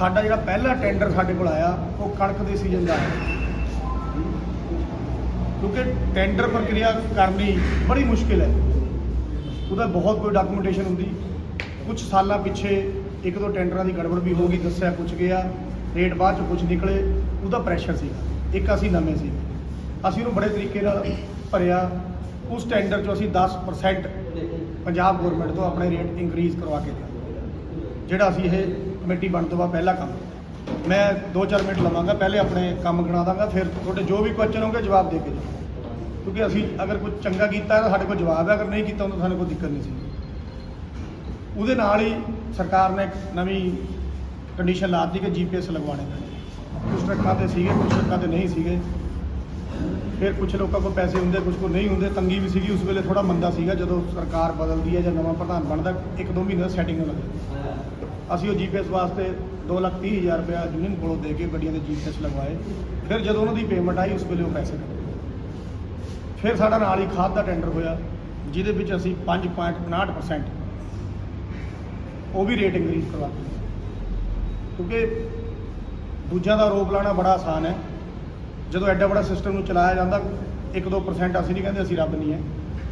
ਸਾਡਾ ਜਿਹੜਾ ਪਹਿਲਾ ਟੈਂਡਰ ਸਾਡੇ ਕੋਲ ਆਇਆ, ਉਹ ਕਣਕ ਦੇ ਸੀਜ਼ਨ ਦਾ ਆਇਆ। ਕਿਉਂਕਿ ਟੈਂਡਰ ਪ੍ਰਕਿਰਿਆ ਕਰਨੀ ਬੜੀ ਮੁਸ਼ਕਿਲ ਹੈ। ਉਹਦਾ ਬਹੁਤ ਕੋਈ ਡਾਕੂਮੈਂਟੇਸ਼ਨ ਹੁੰਦੀ। ਕੁਝ ਸਾਲਾਂ ਪਿੱਛੇ ਇੱਕ ਦੋ ਟੈਂਡਰਾਂ ਦੀ ਗੜਬੜ ਵੀ ਹੋ ਗਈ, ਦੱਸਿਆ ਕੁਝ ਗਿਆ ਰੇਟ ਬਾਅਦ ਚ ਕੁਝ ਨਿਕਲੇ, ਉਹਦਾ ਪ੍ਰੈਸ਼ਰ ਸੀਗਾ। ਇੱਕ ਅਸੀਂ ਨਵੇਂ ਸੀ। ਅਸੀਂ ਉਹਨੂੰ ਬੜੇ ਤਰੀਕੇ ਨਾਲ ਭਰਿਆ। ਉਸ ਟੈਂਡਰ ਚੋਂ ਅਸੀਂ 10% ਪੰਜਾਬ ਗਵਰਨਮੈਂਟ ਤੋਂ ਆਪਣੇ ਰੇਟ ਇਨਕਰੀਜ਼ ਕਰਵਾ ਕੇ ਲਿਆ ਜਿਹੜਾ ਅਸੀਂ ਇਹ ਕਮੇਟੀ ਬਣਨ ਤੋਂ ਬਾਅਦ ਪਹਿਲਾ ਕੰਮ। ਮੈਂ 2-4 ਮਿੰਟ ਲਵਾਂਗਾ, ਪਹਿਲੇ ਆਪਣੇ ਕੰਮ ਗਿਣਾ ਦਾਂਗਾ, ਫਿਰ ਤੁਹਾਡੇ ਜੋ ਵੀ ਕੁਐਸਚਨ ਹੋਣਗੇ ਜਵਾਬ ਦੇ ਕੇ ਜਾਓ। ਕਿਉਂਕਿ ਅਸੀਂ ਅਗਰ ਕੋਈ ਚੰਗਾ ਕੀਤਾ ਤਾਂ ਸਾਡੇ ਕੋਲ ਜਵਾਬ ਹੈ, ਅਗਰ ਨਹੀਂ ਕੀਤਾ ਤਾਂ ਸਾਨੂੰ ਕੋਈ ਦਿੱਕਤ ਨਹੀਂ ਸੀ। ਉਹਦੇ ਨਾਲ ਹੀ ਸਰਕਾਰ ਨੇ ਇੱਕ ਨਵੀਂ ਕੰਡੀਸ਼ਨ ਲਾ ਦਿੱਤੀ ਕਿ ਜੀਪੀਐਸ ਲਗਵਾਉਣੇ ਪੈਣੇ ਕੁਝ ਟਰੱਕਾਂ ਤੇ ਸੀਗੇ ਕੁਝ ਟਰੱਕਾਂ ਤੇ ਨਹੀਂ ਸੀਗੇ। ਫਿਰ ਕੁਝ ਲੋਕਾਂ ਕੋਲ ਪੈਸੇ ਹੁੰਦੇ ਕੁਝ ਕੋਲ ਨਹੀਂ ਹੁੰਦੇ, ਤੰਗੀ ਵੀ ਸੀਗੀ, ਉਸ ਵੇਲੇ ਥੋੜਾ ਮੰਦਾ ਸੀਗਾ ਜਦੋਂ ਸਰਕਾਰ ਬਦਲਦੀ ਹੈ ਜਾਂ ਨਵਾਂ ਪ੍ਰਧਾਨ ਬਣਦਾ ਇੱਕ ਦੋ ਮਹੀਨੇ ਦਾ ਸੈਟਿੰਗ ਨੂੰ ਲੱਗਦੀ ਅਸੀਂ ਉਹ ਜੀਪੀਐਸ ਵਾਸਤੇ 230000 ਰੁਪਇਆ ਯੂਨੀਅਨ ਕੋਲੋਂ ਦੇ ਕੇ ਗੱਡੀਆਂ ਦੇ ਜੀਪੀਐਸ ਲਗਵਾਏ। ਫਿਰ ਜਦੋਂ ਉਹਨਾਂ ਦੀ ਪੇਮੈਂਟ ਆਈ, ਉਸ ਵੇਲੇ ਉਹ ਪੈਸੇ ਕੱਟੇ ਫਿਰ ਸਾਡਾ ਨਾਲ ਹੀ ਖਾਦ ਦਾ ਟੈਂਡਰ ਹੋਇਆ, ਜਿਹਦੇ ਵਿੱਚ ਅਸੀਂ 5.59% ਉਹ ਵੀ ਰੇਟ ਇੰਕਰੀਜ਼ ਕਰਵਾ ਕਿਉਂਕਿ ਦੂਜਿਆਂ ਦਾ ਰੋਪ ਲਾਣਾ ਬੜਾ ਆਸਾਨ ਹੈ। ਜਦੋਂ ਐਡਾ ਬੜਾ ਸਿਸਟਮ ਨੂੰ ਚਲਾਇਆ ਜਾਂਦਾ 1-2% ਅਸੀਂ ਨਹੀਂ ਕਹਿੰਦੇ, ਅਸੀਂ ਰੱਬ ਨਹੀਂ ਹੈ।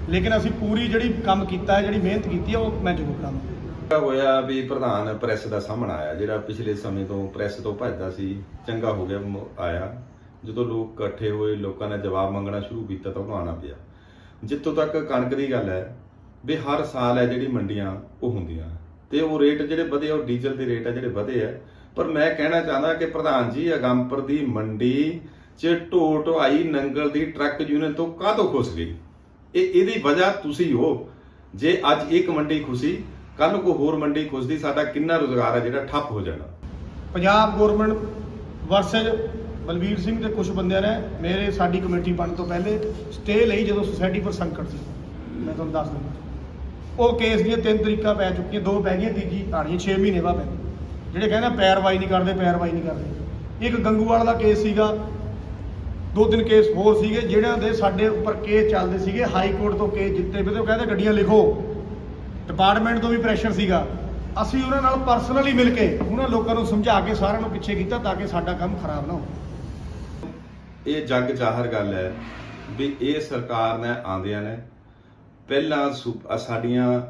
ਲੇਕਿਨ ਅਸੀਂ ਪੂਰੀ ਜਿਹੜੀ ਕੰਮ ਕੀਤਾ ਹੈ, ਜਿਹੜੀ ਮਿਹਨਤ ਕੀਤੀ ਹੈ, ਉਹ ਮੈਂ ਜ਼ਰੂਰ ਕਰਾਂਗਾ। ਹੋਇਆ ਵੀ ਪ੍ਰਧਾਨ ਪ੍ਰੈਸ ਦਾ ਸਾਹਮਣਾ ਆਇਆ ਜਿਹੜਾ ਪਿਛਲੇ ਸਮੇਂ ਤੋਂ ਪ੍ਰੈਸ ਤੋਂ ਭੱਜਦਾ ਸੀ ਚੰਗਾ ਹੋ ਗਿਆ ਮ- ਆਇਆ। ਜਦੋਂ ਲੋਕ ਇਕੱਠੇ ਹੋਏ ਲੋਕਾਂ ਨੇ ਜਵਾਬ ਮੰਗਣਾ ਸ਼ੁਰੂ ਕੀਤਾ ਤਾਂ ਉਹਨੂੰ ਆਉਣਾ ਪਿਆ। ਜਿੱਥੋਂ ਤੱਕ ਕਣਕ ਦੀ ਗੱਲ ਹੈ ਵੀ ਹਰ ਸਾਲ ਹੈ ਜਿਹੜੀ ਮੰਡੀਆਂ ਉਹ ਹੁੰਦੀਆਂ। ਤੇ ਉਹ ਰੇਟ ਜਿਹੜੇ ਵਧੇ ਆ, ਉਹ ਡੀਜ਼ਲ ਦੇ ਰੇਟ ਆ ਜਿਹੜੇ ਵਧੇ ਆ। ਪਰ ਮੈਂ ਕਹਿਣਾ ਚਾਹੁੰਦਾ ਕਿ ਪ੍ਰਧਾਨ ਜੀ ਅਗੰਪੁਰ ਦੀ ਮੰਡੀ 'ਚ ਢੋ ਢੋਆਈ ਨੰਗਲ ਦੀ ਟਰੱਕ ਯੂਨੀਅਨ ਤੋਂ ਕਾਹ ਤੋਂ ਖੁਸ ਗਈ? ਇਹ ਇਹਦੀ ਵਜ੍ਹਾ ਤੁਸੀਂ ਹੋ। ਜੇ ਅੱਜ ਇੱਕ ਮੰਡੀ ਖੁਸ਼ੀ ਕੱਲ ਨੂੰ ਕੋਈ ਹੋਰ ਮੰਡੀ ਖੁੱਸਦੀ ਸਾਡਾ ਕਿੰਨਾ ਰੋਜ਼ਗਾਰ ਹੈ ਜਿਹੜਾ ਠੱਪ ਹੋ ਜਾਣਾ? ਪੰਜਾਬ ਗਵਰਨਮੈਂਟ ਵਰਸਜ ਬਲਬੀਰ ਸਿੰਘ ਤੇ ਕੁਝ ਬੰਦਿਆਂ ਨੇ ਮੇਰੇ ਸਾਡੀ ਕਮੇਟੀ ਬਣਨ ਤੋਂ ਪਹਿਲੇ ਸਟੇ ਲਈ ਜਦੋਂ ਸੁਸਾਇਟੀ ਪਰ ਸੰਕਟ ਸੀ। ਮੈਂ ਤੁਹਾਨੂੰ ਦੱਸ ਦਿੰਦਾ। ਉਹ ਕੇਸ ਦੀਆਂ ਤਿੰਨ ਤਰੀਕਾਂ ਪੈ ਚੁੱਕੀਆਂ, ਦੋ ਪੈ ਗਈਆਂ, ਤੀਜੀ ਆਣੀ 6 ਮਹੀਨੇ ਬਾਅਦ ਪੈ ਗਈ। ਜਿਹੜੇ ਕਹਿੰਦੇ ਪੈਰਵਾਈ ਨਹੀਂ ਕਰਦੇ ਪੈਰਵਾਈ ਨਹੀਂ ਕਰਦੇ। ਇੱਕ ਗੰਗੂਵਾਲ ਦਾ ਕੇਸ ਸੀਗਾ, ਦੋ ਤਿੰਨ ਕੇਸ ਹੋਰ ਸੀਗੇ ਜਿਹੜਿਆਂ ਦੇ ਸਾਡੇ ਉੱਪਰ ਕੇਸ ਚੱਲਦੇ ਸੀਗੇ, ਹਾਈ ਕੋਰਟ ਤੋਂ ਕੇਸ ਜਿੱਤੇ ਵੀ ਤੇ ਉਹ ਕਹਿੰਦੇ, ਗੱਡੀਆਂ ਲਿਖੋ। ਡਿਪਾਰਟਮੈਂਟ ਤੋਂ ਵੀ ਪ੍ਰੈਸ਼ਰ ਸੀਗਾ। ਅਸੀਂ ਉਹਨਾਂ ਨਾਲ ਪਰਸਨਲੀ ਮਿਲ ਕੇ ਉਹਨਾਂ ਲੋਕਾਂ ਨੂੰ ਸਮਝਾ ਕੇ ਸਾਰਿਆਂ ਨੂੰ ਪਿੱਛੇ ਕੀਤਾ ਤਾਂ ਕਿ ਸਾਡਾ ਕੰਮ ਖਰਾਬ ਨਾ ਹੋਵੇ। ਇਹ ਜੱਗ ਜ਼ਾਹਰ ਗੱਲ ਹੈ ਵੀ ਇਹ ਸਰਕਾਰ ਨੇ ਆਂਦਿਆਂ ਨੇ ਪਹਿਲਾਂ ਸੂ- ਸਾਡੀਆਂ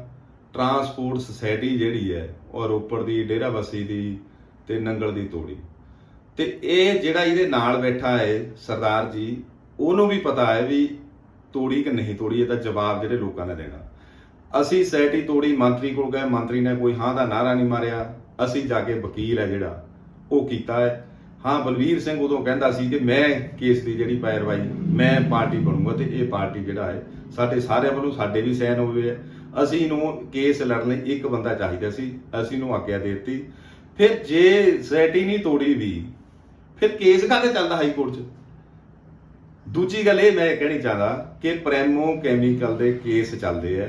ਟਰਾਂਸਪੋਰਟ ਸੁਸਾਇਟੀ ਜਿਹੜੀ ਹੈ, ਉਹ ਰੋਪੜ ਦੀ, ਡੇਰਾਬੱਸੀ ਦੀ ਤੇ ਨੰਗਲ ਦੀ ਤੋੜੀ। ਤੇ ਇਹ ਜਿਹੜਾ ਇਹਦੇ ਨਾਲ ਬੈਠਾ ਹੈ ਸਰਦਾਰ ਜੀ, ਉਹਨੂੰ ਵੀ ਪਤਾ ਹੈ ਵੀ ਤੋੜੀ ਕਿ ਨਹੀਂ ਤੋੜੀ, ਇਹਦਾ ਜਵਾਬ ਜਿਹੜੇ ਲੋਕਾਂ ਨੇ ਦੇਣਾ। ਅਸੀਂ ਸੈਟੀ ਤੋੜੀ, ਮੰਤਰੀ ਕੋਲ ਗਏ, ਮੰਤਰੀ ਨੇ ਕੋਈ ਹਾਂ ਦਾ ਨਾਰਾ ਨਹੀਂ ਮਾਰਿਆ। ਅਸੀਂ ਜਾ ਕੇ ਵਕੀਲ ਹੈ ਜਿਹੜਾ, ਉਹ ਕੀਤਾ ਹੈ। ਹਾਂ, ਬਲਵੀਰ ਸਿੰਘ ਉਦੋਂ ਕਹਿੰਦਾ ਸੀ ਕਿ ਮੈਂ ਕੇਸ ਦੀ ਜਿਹੜੀ ਪੈਰਵਾਈ, ਮੈਂ ਪਾਰਟੀ ਬਣੂੰਗਾ ਤੇ ਇਹ ਪਾਰਟੀ ਜਿਹੜਾ ਹੈ, ਸਾਡੇ ਸਾਰਿਆਂ ਵੱਲੋਂ ਸਾਡੇ ਵੀ ਸਹਿਨ ਹੋਵੇ। ਹੈ ਅਸੀਂ ਨੂੰ ਕੇਸ ਲੜਨ ਲਈ ਇੱਕ ਬੰਦਾ ਚਾਹੀਦਾ ਸੀ, ਅਸੀਂ ਨੂੰ ਆਗਿਆ ਦੇ ਦਿੱਤੀ। ਫਿਰ ਜੇ ਸੈਟੀ ਨਹੀਂ ਤੋੜੀ ਵੀ, ਫਿਰ ਕੇਸ ਕਾਹਦੇ ਚੱਲਦਾ ਹਾਈ ਕੋਰਟ 'ਚ? ਦੂਜੀ ਗੱਲ ਇਹ ਮੈਂ ਕਹਿਣੀ ਚਾਹਦਾ ਕਿ ਪ੍ਰੈਮੋ ਕੈਮੀਕਲ ਦੇ ਕੇਸ ਚੱਲਦੇ ਆ।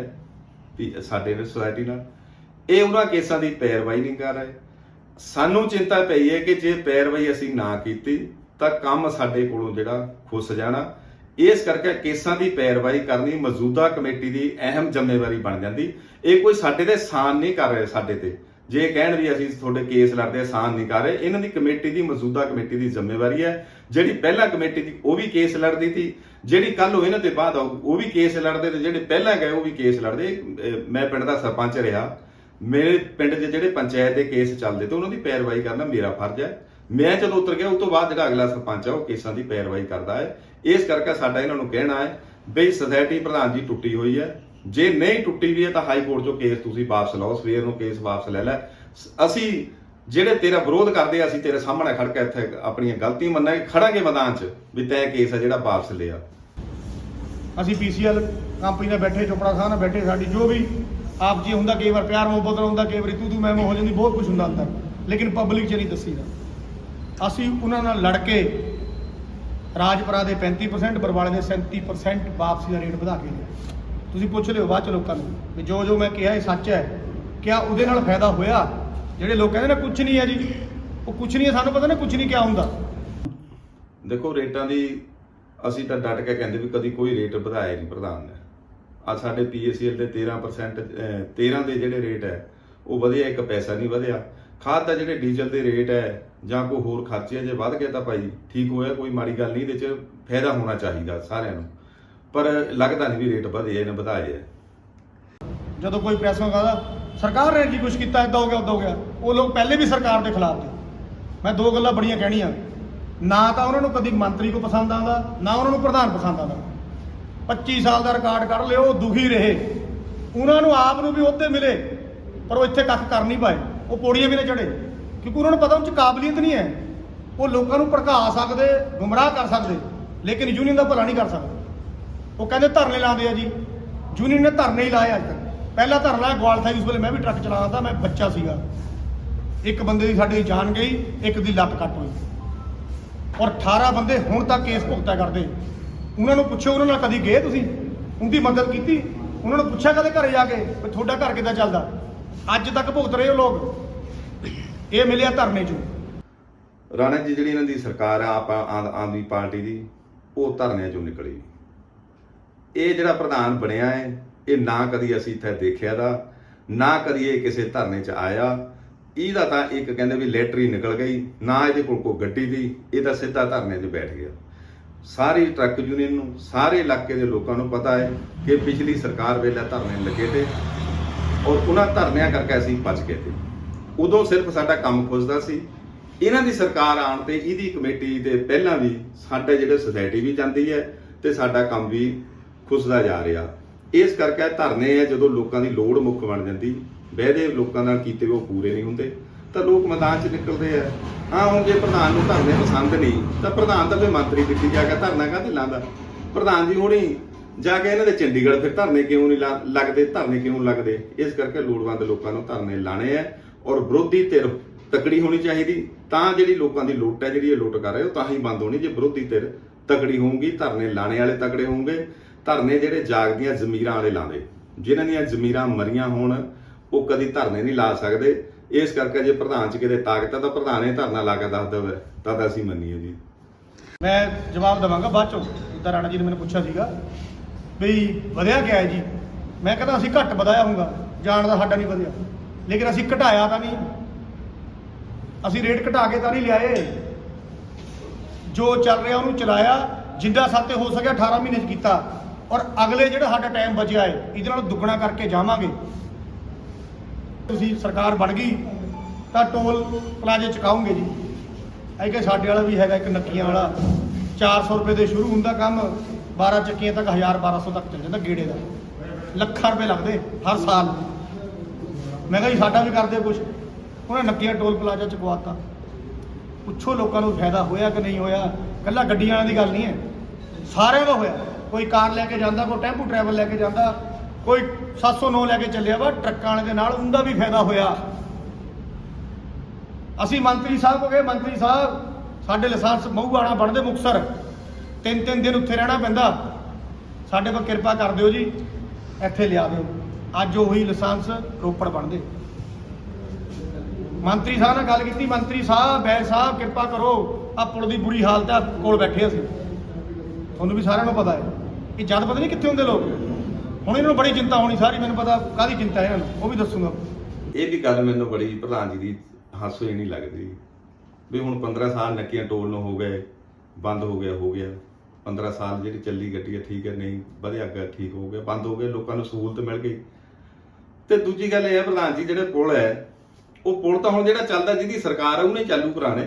ਵੀ ਸਾਡੇ ਨਾਲ ਸੁਸਾਇਟੀ ਨਾਲ। ਇਹ ਉਹਨਾਂ ਕੇਸਾਂ ਦੀ ਪੈਰਵਾਈ ਨਹੀਂ ਕਰ ਰਹੇ। ਸਾਨੂੰ ਚਿੰਤਾ ਪਈ ਹੈ ਕਿ ਜੇ ਪੈਰਵਾਈ ਅਸੀਂ ਨਾ ਕੀਤੀ, ਤਾਂ ਕੰਮ ਸਾਡੇ ਕੋਲੋਂ ਜਿਹੜਾ ਖੁੱਸ ਜਾਣਾ। ਇਸ ਕਰਕੇ ਕੇਸਾਂ ਦੀ ਪੈਰਵਾਈ ਕਰਨੀ ਮੌਜੂਦਾ ਕਮੇਟੀ ਦੀ ਅਹਿਮ ਜ਼ਿੰਮੇਵਾਰੀ ਬਣ ਜਾਂਦੀ। ਇਹ ਕੋਈ ਸਾਡੇ ਤੇ ਸਾਨ ਨਹੀਂ ਕਰ ਰਹੇ ਸਾਡੇ ਤੇ। ਜੇ ਕਹਿਣ ਵੀ ਅਸੀਂ ਤੁਹਾਡੇ ਕੇਸ ਲੜਦੇ ਆਸਾਨ ਨਹੀਂ ਕਰ ਰਹੇ। ਇਹਨਾਂ ਦੀ ਕਮੇਟੀ ਦੀ ਮੌਜੂਦਾ ਕਮੇਟੀ ਦੀ ਜ਼ਿੰਮੇਵਾਰੀ ਹੈ ਜਿਹੜੀ ਪਹਿਲਾਂ ਕਮੇਟੀ ਸੀ ਉਹ ਵੀ ਕੇਸ ਲੜਦੀ ਸੀ। ਜਿਹੜੀ ਕੱਲ ਹੋਏ ਨਾ ਤੇ ਬਾਅਦ ਆਊ, ਉਹ ਵੀ ਕੇਸ ਲੜਦੇ ਤੇ ਜਿਹੜੇ ਪਹਿਲਾਂ ਗਏ ਉਹ ਵੀ ਕੇਸ ਲੜਦੇ। ਮੈਂ ਪਿੰਡ ਦਾ ਸਰਪੰਚ ਰਿਹਾ। ਮੇਰੇ ਪਿੰਡ 'ਚ ਜਿਹੜੇ ਪੰਚਾਇਤ ਦੇ ਕੇਸ ਚੱਲਦੇ ਤੇ ਉਹਨਾਂ ਦੀ ਪੈਰਵਾਈ ਕਰਨਾ ਮੇਰਾ ਫਰਜ਼ ਹੈ। ਮੈਂ ਜਦੋਂ ਉਤਰ ਗਿਆ ਉਸ ਤੋਂ ਬਾਅਦ ਜਿਹੜਾ ਅਗਲਾ ਸਰਪੰਚ ਆ ਉਹ ਕੇਸਾਂ ਦੀ ਪੈਰਵਾਈ ਕਰਦਾ ਹੈ। ਇਸ ਕਰਕੇ ਸਾਡਾ ਇਹਨਾਂ ਨੂੰ ਕਹਿਣਾ ਹੈ ਬਈ ਸੁਸਾਇਟੀ ਪ੍ਰਧਾਨ ਜੀ ਟੁੱਟੀ ਹੋਈ ਹੈ। ਜੇ ਨਹੀਂ ਟੁੱਟੀ ਵੀ ਹੈ ਤਾਂ ਹਾਈ ਕੋਰਟ 'ਚੋਂ ਕੇਸ ਤੁਸੀਂ ਵਾਪਸ ਲਓ ਸਵੇਰ ਨੂੰ ਕੇਸ ਵਾਪਸ ਲੈ ਲੈ। ਅਸੀਂ ਜਿਹੜੇ ਤੇਰਾ ਵਿਰੋਧ ਕਰਦੇ ਆ, ਅਸੀਂ ਤੇਰੇ ਸਾਹਮਣੇ ਖੜ ਕੇ ਇੱਥੇ ਆਪਣੀਆਂ ਗਲਤੀਆਂ ਮੰਨਾਂਗੇ, ਖੜਾਂਗੇ ਮੈਦਾਨ 'ਚ ਵੀ ਤੈਂ ਕੇਸ ਹੈ ਜਿਹੜਾ ਵਾਪਸ ਲਿਆ। ਅਸੀਂ ਪੀਸੀਐਲ ਕੰਪਨੀ ਨਾਲ ਬੈਠੇ, ਚੋਪੜਾ ਸਾਹਿਬ ਨਾਲ ਬੈਠੇ, ਸਾਡੀ ਜੋ ਵੀ ਆਪ ਜੀ ਹੁੰਦਾ, ਕਈ ਵਾਰ ਪਿਆਰ ਮੁਹੱਬਤ ਨਾਲ ਹੁੰਦਾ, ਕਈ ਵਾਰੀ ਤੂੰ ਤੂੰ ਮੈਂ ਮੈਂ ਹੋ ਜਾਂਦੀ, ਬਹੁਤ ਕੁਝ ਹੁੰਦਾ ਅੰਦਰ। ਲੇਕਿਨ ਪਬਲਿਕ 'ਚ ਨਹੀਂ ਦੱਸੀਦਾ ਅਸੀਂ ਉਹਨਾਂ ਨਾਲ ਲੜ ਕੇ ਰਾਜਪੁਰਾ ਦੇ 35% ਬਰਵਾਲੇ ਦੇ 37% ਵਾਪਸੀ ਦਾ ਰੇਟ ਵਧਾ ਕੇ ਲਿਆ। ਤੁਸੀਂ ਪੁੱਛ ਲਿਓ, ਬਾਅਦ ਚ ਲੋਕਾਂ ਨੂੰ ਵੀ ਜੋ ਜੋ ਮੈਂ ਕਿਹਾ, ਇਹ ਸੱਚ ਹੈ। ਕਿਆ ਉਹਦੇ ਨਾਲ ਫਾਇਦਾ ਹੋਇਆ? ਜਿਹੜੇ ਲੋਕ ਕਹਿੰਦੇ ਨੇ ਕੁਝ ਨਹੀਂ ਹੈ ਜੀ ਉਹ ਕੁਝ ਨਹੀਂ ਹੈ ਸਾਨੂੰ ਪਤਾ ਨਾ ਕੁਝ ਨਹੀਂ ਕਿਆ ਹੁੰਦਾ। ਦੇਖੋ ਰੇਟਾਂ ਦੀ ਅਸੀਂ ਤਾਂ ਡਟ ਕੇ ਕਹਿੰਦੇ ਵੀ ਕਦੀ ਕੋਈ ਰੇਟ ਵਧਾਇਆ ਨਹੀਂ ਪ੍ਰਧਾਨ ਨੇ। ਆ ਸਾਡੇ ਪੀਏਸੀਐਲ ਦੇ 13% ਅਹ 13 ਦੇ ਜਿਹੜੇ ਰੇਟ ਹੈ ਉਹ ਵਧਿਆ ਇੱਕ ਪੈਸਾ ਨਹੀਂ ਵਧਿਆ। ਖਾਦ ਦਾ ਜਿਹੜੇ ਡੀਜ਼ਲ ਦੇ ਰੇਟ ਹੈ ਜਾਂ ਕੋਈ ਹੋਰ ਖਰਚੇ ਜੇ ਵੱਧ ਗਏ ਤਾਂ ਭਾਈ ਠੀਕ ਹੋਇਆ ਕੋਈ ਮਾੜੀ ਗੱਲ ਨਹੀਂ ਇਹਦੇ 'ਚ ਫਾਇਦਾ ਹੋਣਾ ਚਾਹੀਦਾ ਸਾਰਿਆਂ ਨੂੰ। ਪਰ ਲੱਗਦਾ ਨਹੀਂ ਵੀ ਰੇਟ ਵਧੇ ਇਹਨੇ ਵਧਾਏ ਜਦੋਂ ਕੋਈ ਪ੍ਰੈਸ ਨੂੰ ਕਹਦਾ ਸਰਕਾਰ ਨੇ ਜੀ ਕੁਝ ਕੀਤਾ? ਇਦਾਂ ਹੋ ਗਿਆ ਉਦਾਂ ਹੋ ਗਿਆ। ਉਹ ਲੋਕ ਪਹਿਲੇ ਵੀ ਸਰਕਾਰ ਦੇ ਖਿਲਾਫ ਤੇ ਮੈਂ ਦੋ ਗੱਲਾਂ ਬੜੀਆਂ ਕਹਿਣੀਆਂ। ਨਾ ਤਾਂ ਉਹਨਾਂ ਨੂੰ ਕਦੀ ਮੰਤਰੀ ਕੋ ਪਸੰਦ ਆਉਂਦਾ, ਨਾ ਉਹਨਾਂ ਨੂੰ ਪ੍ਰਧਾਨ ਪਸੰਦ ਆਉਂਦਾ। 25 ਸਾਲ ਦਾ ਰਿਕਾਰਡ ਕੱਢ ਲਿਓ, ਉਹ ਦੁਖੀ ਰਹੇ। ਉਹਨਾਂ ਨੂੰ ਆਪ ਨੂੰ ਵੀ ਉਹਦੇ ਮਿਲੇ, ਪਰ ਉਹ ਇੱਥੇ ਕੱਖ ਕਰ ਨਹੀਂ ਪਾਏ। ਉਹ ਪੌੜੀਆਂ ਵੀ ਨਾ ਚੜੇ ਕਿਉਂਕਿ ਉਹਨਾਂ ਨੂੰ ਪਤਾ ਉਹ ਚ ਕਾਬਲੀਅਤ ਨਹੀਂ ਹੈ। ਉਹ ਲੋਕਾਂ ਨੂੰ ਭੜਕਾ ਸਕਦੇ, ਗੁੰਮਰਾਹ ਕਰ ਸਕਦੇ, ਲੇਕਿਨ ਯੂਨੀਅਨ ਦਾ ਭਲਾ ਨਹੀਂ ਕਰ ਸਕਦੇ। ਉਹ ਕਹਿੰਦੇ ਧਰਨੇ ਲਾਉਂਦੇ ਆ ਜੀ। ਯੂਨੀਅਨ ਨੇ ਧਰਨੇ ਹੀ ਲਾਏ ਅੱਜ ਤੱਕ। ਪਹਿਲਾ ਧਰਨਾ ਹੈ ਗਵਾਲਥਾਈ ਉਸ ਵੇਲੇ ਮੈਂ ਵੀ ਟਰੱਕ ਚਲਾਉਂਦਾ ਮੈਂ ਬੱਚਾ ਸੀਗਾ। ਇੱਕ ਬੰਦੇ ਦੀ ਸਾਡੀ ਜਾਨ ਗਈ, ਇੱਕ ਦੀ ਲੱਤ ਕੱਟ ਹੋਈ। ਔਰ 18 ਬੰਦੇ ਹੁਣ ਤੱਕ ਕੇਸ ਭੁਗਤਾ ਕਰਦੇ। ਉਹਨਾਂ ਨੂੰ ਪੁੱਛੋ, ਉਹਨਾਂ ਨਾਲ ਕਦੀ ਗਏ ਤੁਸੀਂ? ਉਹਦੀ ਮਦਦ ਕੀਤੀ? ਉਹਨਾਂ ਨੂੰ ਪੁੱਛਿਆ ਕਦੇ ਘਰੇ ਜਾ ਕੇ ਵੀ ਤੁਹਾਡਾ ਘਰ ਕਿੱਦਾਂ ਚੱਲਦਾ? ਅੱਜ ਤੱਕ ਭੁਗਤ ਰਹੇ ਹੋ ਲੋਕ? ਇਹ ਮਿਲਿਆ ਧਰਨੇ 'ਚੋਂ। ਰਾਣਾ ਜੀ, ਜਿਹੜੀ ਇਹਨਾਂ ਦੀ ਸਰਕਾਰ ਆ, ਆਪਾਂ ਆਮ ਆਦਮੀ ਪਾਰਟੀ ਦੀ, ਉਹ ਧਰਨਿਆਂ ਚੋਂ ਨਿਕਲੀ। ਇਹ ਜਿਹੜਾ ਪ੍ਰਧਾਨ ਬਣਿਆ ਹੈ ਇਹ ਨਾ ਕਦੀ ਅਸੀਂ ਇੱਥੇ ਦੇਖਿਆ ਦਾ, ਨਾ ਕਦੀ ਇਹ ਕਿਸੇ ਧਰਨੇ 'ਚ ਆਇਆ। ਇਹਦਾ ਤਾਂ ਇੱਕ ਕਹਿੰਦੇ ਵੀ ਲੈਟਰੀ ਨਿਕਲ ਗਈ, ਨਾ ਇਹਦੇ ਕੋਲ ਕੋਈ ਗੱਡੀ ਦੀ, ਇਹ ਤਾਂ ਸਿੱਧਾ ਧਰਨੇ 'ਚ ਬੈਠ ਗਿਆ। ਸਾਰੀ ਟਰੱਕ ਯੂਨੀਅਨ ਨੂੰ, ਸਾਰੇ ਇਲਾਕੇ ਦੇ ਲੋਕਾਂ ਨੂੰ ਪਤਾ ਹੈ ਕਿ ਪਿਛਲੀ ਸਰਕਾਰ ਵੇਲੇ ਧਰਨੇ ਲੱਗੇ ਤੇ ਔਰ ਉਹਨਾਂ ਧਰਨਿਆਂ ਕਰਕੇ ਅਸੀਂ ਬਚ ਗਏ ਤੇ। ਉਦੋਂ ਸਿਰਫ ਸਾਡਾ ਕੰਮ ਖੁੱਸਦਾ ਸੀ। ਇਹਨਾਂ ਦੀ ਸਰਕਾਰ ਆਉਣ ਤੇ ਇਹਦੀ ਕਮੇਟੀ ਦੇ ਪਹਿਲਾਂ ਵੀ ਸਾਡੇ ਜਿਹੜੇ ਸੁਸਾਇਟੀ ਵੀ ਜਾਂਦੀ ਹੈ ਤੇ ਸਾਡਾ ਕੰਮ ਵੀ ਖੁੱਸਦਾ ਜਾ ਰਿਹਾ। ਇਸ ਕਰਕੇ ਧਰਨੇ ਹੈ ਜਦੋਂ ਲੋਕਾਂ ਦੀ ਲੋੜ ਮੁੱਖ ਬਣ ਜਾਂਦੀ ਵਾਅਦੇ ਲੋਕਾਂ ਨਾਲ ਕੀਤੇ ਉਹ ਪੂਰੇ ਨਹੀਂ ਹੁੰਦੇ, ਤਾਂ ਲੋਕ ਮੈਦਾਨ 'ਚ ਨਿਕਲਦੇ ਆ। ਹਾਂ, ਹੁਣ ਜੇ ਪ੍ਰਧਾਨ ਨੂੰ ਧਰਨੇ ਪਸੰਦ ਨਹੀਂ, ਤਾਂ ਪ੍ਰਧਾਨ ਤਾਂ ਫਿਰ ਮੰਤਰੀ ਦਿੱਤੀ ਜਾ ਕੇ ਧਰਨਾ ਕਾਹਦੇ ਲਾਉਂਦਾ? ਪ੍ਰਧਾਨ ਜੀ ਹੁਣੀ ਜਾ ਕੇ ਇਹਨਾਂ ਦੇ ਚੰਡੀਗੜ੍ਹ ਫਿਰ ਧਰਨੇ ਕਿਉਂ ਨਹੀਂ ਲਾ- ਲੱਗਦੇ, ਧਰਨੇ ਕਿਉਂ ਲੱਗਦੇ? ਇਸ ਕਰਕੇ ਲੋੜਵੰਦ ਲੋਕਾਂ ਨੂੰ ਧਰਨੇ ਲਾਣੇ ਆ ਔਰ ਵਿਰੋਧੀ ਧਿਰ ਤਕੜੀ ਹੋਣੀ ਚਾਹੀਦੀ, ਤਾਂ ਜਿਹੜੀ ਲੋਕਾਂ ਦੀ ਲੋਟ ਹੈ, ਜਿਹੜੀ ਇਹ ਲੁੱਟ ਕਰ ਰਹੇ ਉਹ ਤਾਂ ਹੀ ਬੰਦ ਹੋਣੀ। ਜੇ ਵਿਰੋਧੀ ਧਿਰ ਤਕੜੀ ਹੋਊਗੀ, ਧਰਨੇ ਲਾਣੇ ਵਾਲੇ ਤਕੜੇ ਹੋਣਗੇ ਧਰਨੇ ਜਿਹੜੇ ਜਾਗਦੀਆਂ ਜ਼ਮੀਰਾਂ ਵਾਲੇ ਲਾਉਂਦੇ। ਜਿਨ੍ਹਾਂ ਦੀਆਂ ਜ਼ਮੀਰਾਂ ਮਰੀਆਂ ਹੋਣ, ਉਹ ਕਦੀ ਧਰਨੇ ਨਹੀਂ ਲਾ ਸਕਦੇ। ਇਸ ਕਰਕੇ ਜੇ ਪ੍ਰਧਾਨ ਚ ਕਿਤੇ ਤਾਕਤ ਹੈ ਤਾਂ ਪ੍ਰਧਾਨ ਇਹ ਧਰਨਾ ਲਾ ਕੇ ਦੱਸ ਦੇਵੇ। ਤਾਂ ਤਾਂ ਅਸੀਂ ਮੰਨੀਏ ਜੀ। ਮੈਂ ਜਵਾਬ ਦਵਾਂਗਾ ਬਾਅਦ ਚੋਂ। ਜਿੱਦਾਂ ਰਾਣਾ ਜੀ ਨੇ ਮੈਨੂੰ ਪੁੱਛਿਆ ਸੀਗਾ ਵੀ ਵਧਿਆ ਗਿਆ ਜੀ? ਮੈਂ ਕਹਿੰਦਾ ਅਸੀਂ ਘੱਟ ਵਧਾਇਆ ਹੋਊਗਾ, ਜਾਣ ਦਾ ਸਾਡਾ ਨਹੀਂ ਵਧਿਆ। ਲੇਕਿਨ ਅਸੀਂ ਘਟਾਇਆ ਤਾਂ ਨਹੀਂ। ਅਸੀਂ ਰੇਟ ਘਟਾ ਕੇ ਤਾਂ ਨਹੀਂ ਲਿਆਏ। ਜੋ ਚੱਲ ਰਿਹਾ ਉਹਨੂੰ ਚਲਾਇਆ। ਜਿੰਦਾ ਸਾਤੇ ਹੋ ਸਕਿਆ 18 ਮਹੀਨੇ ਚ ਕੀਤਾ। ਔਰ ਅਗਲੇ ਜਿਹੜਾ ਸਾਡਾ ਟਾਈਮ ਬਚਿਆ ਹੈ ਇਹਦੇ ਨਾਲ ਦੁੱਗਣਾ ਕਰਕੇ ਜਾਵਾਂਗੇ। ਤੁਸੀਂ ਸਰਕਾਰ ਬਣ ਗਈ, ਤਾਂ ਟੋਲ ਪਲਾਜ਼ੇ ਚੁਕਾਉਂਗੇ ਜੀ। ਐ ਕਿ ਸਾਡੇ ਵਾਲਾ ਵੀ ਹੈਗਾ ਇੱਕ ਨੱਕੀਆਂ ਵਾਲਾ। 400 ਰੁਪਏ ਦੇ ਸ਼ੁਰੂ ਹੁੰਦਾ ਕੰਮ 12 ਚੱਕੀਆਂ ਤੱਕ 1000 1200 ਤੱਕ ਚੱਲ ਜਾਂਦਾ ਗੇੜੇ ਦਾ। ਲੱਖਾਂ ਰੁਪਏ ਲੱਗਦੇ ਹਰ ਸਾਲ। ਮੈਂ ਕਿਹਾ ਜੀ, ਸਾਡਾ ਵੀ ਕਰਦੇ ਕੁਝ ਉਹਨੇ ਨੱਕੀਆਂ ਟੋਲ ਪਲਾਜ਼ਾ ਚੁਕਵਾਤਾ। ਪੁੱਛੋ ਲੋਕਾਂ ਨੂੰ ਫਾਇਦਾ ਹੋਇਆ ਕਿ ਨਹੀਂ ਹੋਇਆ। ਕੱਲਾ ਗੱਡੀਆਂ ਵਾਲਿਆਂ ਦੀ ਗੱਲ ਨਹੀਂ ਹੈ। ਸਾਰਿਆਂ ਦਾ ਹੋਇਆ। ਕੋਈ ਕਾਰ ਲੈ ਕੇ ਜਾਂਦਾ, ਕੋਈ ਟੈਂਪੂ ਟਰੈਵਲ ਲੈ ਕੇ ਜਾਂਦਾ, ਕੋਈ 709 ਲੈ ਕੇ ਚੱਲਿਆ ਵਾ, ਟਰੱਕਾਂ ਵਾਲੇ ਦੇ ਨਾਲ ਉਹਦਾ ਵੀ ਫਾਇਦਾ ਹੋਇਆ। ਅਸੀਂ ਮੰਤਰੀ ਸਾਹਿਬ ਹੋ ਗਏ, ਮੰਤਰੀ ਸਾਹਿਬ, ਸਾਡੇ ਲਾਇਸੈਂਸ ਮਹੂਆਣਾ ਬਣਦੇ ਮੁਕਸਰ ਤਿੰਨ ਤਿੰਨ ਦਿਨ ਉੱਥੇ ਰਹਿਣਾ ਪੈਂਦਾ। ਸਾਡੇ ਕੋਲ ਕਿਰਪਾ ਕਰ ਦਿਓ ਜੀ, ਇੱਥੇ ਲਿਆ ਦਿਓ। ਅੱਜ ਉਹੀ ਲਾਇਸੈਂਸ ਰੋਪੜ ਬਣਦੇ। ਮੰਤਰੀ ਸਾਹਿਬ ਨਾਲ ਗੱਲ ਕੀਤੀ, ਮੰਤਰੀ ਸਾਹਿਬ ਬੈ ਸਾਹਿਬ, ਕਿਰਪਾ ਕਰੋ। ਆ ਪੁਲ ਦੀ ਬੁਰੀ ਹਾਲਤ ਆ, ਕੋਲ ਬੈਠੇ ਅਸੀਂ। ਤੁਹਾਨੂੰ ਵੀ ਸਾਰਿਆਂ ਨੂੰ ਪਤਾ ਹੈ। ਇਹ ਜਦ ਪਤਾ ਨਹੀਂ ਕਿੱਥੇ ਹੁੰਦੇ ਲੋਕ। ਹੁਣ ਇਹਨਾਂ ਨੂੰ ਬੜੀ ਚਿੰਤਾ ਹੋਣੀ, ਸਾਰੀ ਮੈਨੂੰ ਪਤਾ ਕਾਹਦੀ ਚਿੰਤਾ ਇਹਨਾਂ ਨੂੰ, ਉਹ ਵੀ ਦੱਸੂਗਾ। ਇਹ ਵੀ ਗੱਲ ਮੈਨੂੰ ਬੜੀ ਪ੍ਰਧਾਨ ਜੀ ਦੀ ਹਾਸੋ ਹੀ ਨਹੀਂ ਲੱਗਦੀ। ਵੀ ਹੁਣ 15 ਸਾਲ ਨੱਕੀਆਂ ਟੋਲ ਨੂੰ ਹੋ ਗਏ, ਬੰਦ ਹੋ ਗਿਆ ਹੋ ਗਿਆ। 15 ਸਾਲ ਜਿਹੜੀ ਚੱਲੀ ਗੱਡੀ ਹੈ ਠੀਕ ਹੈ, ਨਹੀਂ, ਵਧਿਆ ਅੱਗੇ ਠੀਕ ਹੋ ਗਿਆ, ਬੰਦ ਹੋ ਗਿਆ, ਲੋਕਾਂ ਨੂੰ ਸਹੂਲਤ ਮਿਲ ਗਈ। ਤੇ ਦੂਜੀ ਗੱਲ ਇਹ ਹੈ ਪ੍ਰਧਾਨ ਜੀ, ਜਿਹੜੇ ਪੁਲ ਹੈ, ਉਹ ਪੁਲ ਤਾਂ ਹੁਣ ਜਿਹੜਾ ਚੱਲਦਾ, ਜਿਹਦੀ ਸਰਕਾਰ ਹੈ ਉਹਨੇ ਚਾਲੂ ਕਰਾਣੇ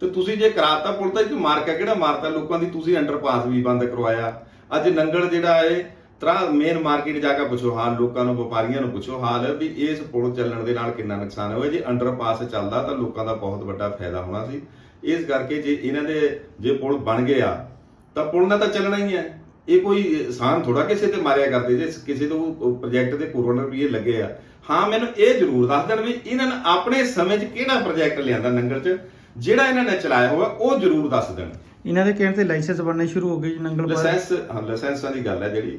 ਤੇ ਤੁਸੀਂ ਜੇ ਕਰਾਤਾ ਪੁਲ ਤਾਂ ਇਹ ਮਾਰਕਾ, ਕਿਹੜਾ ਮਾਰਤਾ? ਲੋਕਾਂ ਦੀ ਤੁਸੀਂ ਅੰਡਰਪਾਸ ਵੀ ਬੰਦ ਕਰਵਾਇਆ। ਅੱਜ ਨੰਗਲ ਜਿਹੜਾ ਹੈ ਤਰਾ ਮੇਨ ਮਾਰਕੀਟ ਜਾ ਕੇ ਪੁੱਛੋ ਹਾਲ, ਲੋਕਾਂ ਨੂੰ, ਵਪਾਰੀਆਂ ਨੂੰ ਪੁੱਛੋ ਹਾਲ, ਵੀ ਇਸ ਪੁਲ ਚੱਲਣ ਦੇ ਨਾਲ ਕਿੰਨਾ ਨੁਕਸਾਨ ਹੋਇਆ? ਜੇ ਅੰਡਰਪਾਸ ਚੱਲਦਾ ਤਾਂ ਲੋਕਾਂ ਦਾ ਬਹੁਤ ਵੱਡਾ ਫਾਇਦਾ ਹੋਣਾ ਸੀ। ਇਸ ਕਰਕੇ ਜੇ ਇਹਨਾਂ ਦੇ, ਜੇ ਪੁਲ ਬਣ ਗਿਆ, ਤਾਂ ਪੁਲ ਨਾਲ ਤਾਂ ਚੱਲਣਾ ਹੀ ਹੈ। ਇਹ ਕੋਈ ਆਸਾਨ ਥੋੜਾ ਕਿਸੇ ਤੇ ਮਾਰਿਆ ਕਰਦੇ, ਜੇ ਕਿਸੇ ਤੋਂ ਪ੍ਰੋਜੈਕਟ ਦੇ ਕਰੋੜਾਂ ਰੁਪਏ ਲੱਗੇ ਆ। ਹਾਂ, ਮੈਨੂੰ ਇਹ ਜ਼ਰੂਰ ਦੱਸ ਦੇਣ ਵੀ ਇਹਨਾਂ ਨੇ ਆਪਣੇ ਸਮੇਂ 'ਚ ਕਿਹੜਾ ਪ੍ਰੋਜੈਕਟ ਲਿਆਂਦਾ ਨੰਗਲ 'ਚ? ਜਿਹੜਾ ਇਹਨਾਂ ਨੇ ਚਲਾਇਆ ਹੋਇਆ, ਉਹ ਜ਼ਰੂਰ ਦੱਸ ਦੇਣ। ਇਹਨਾਂ ਦੇ ਕਹਿਣ ਤੇ ਲਾਇਸੈਂਸ ਬਣਨੇ ਸ਼ੁਰੂ ਹੋ ਗਏ ਜੀ, ਨੰਗਲ ਬਾਰੇ ਲਾਇਸੈਂਸ, ਹਾਂ, ਲਾਇਸੈਂਸਾਂ ਦੀ ਗੱਲ ਹੈ ਜਿਹੜੀ।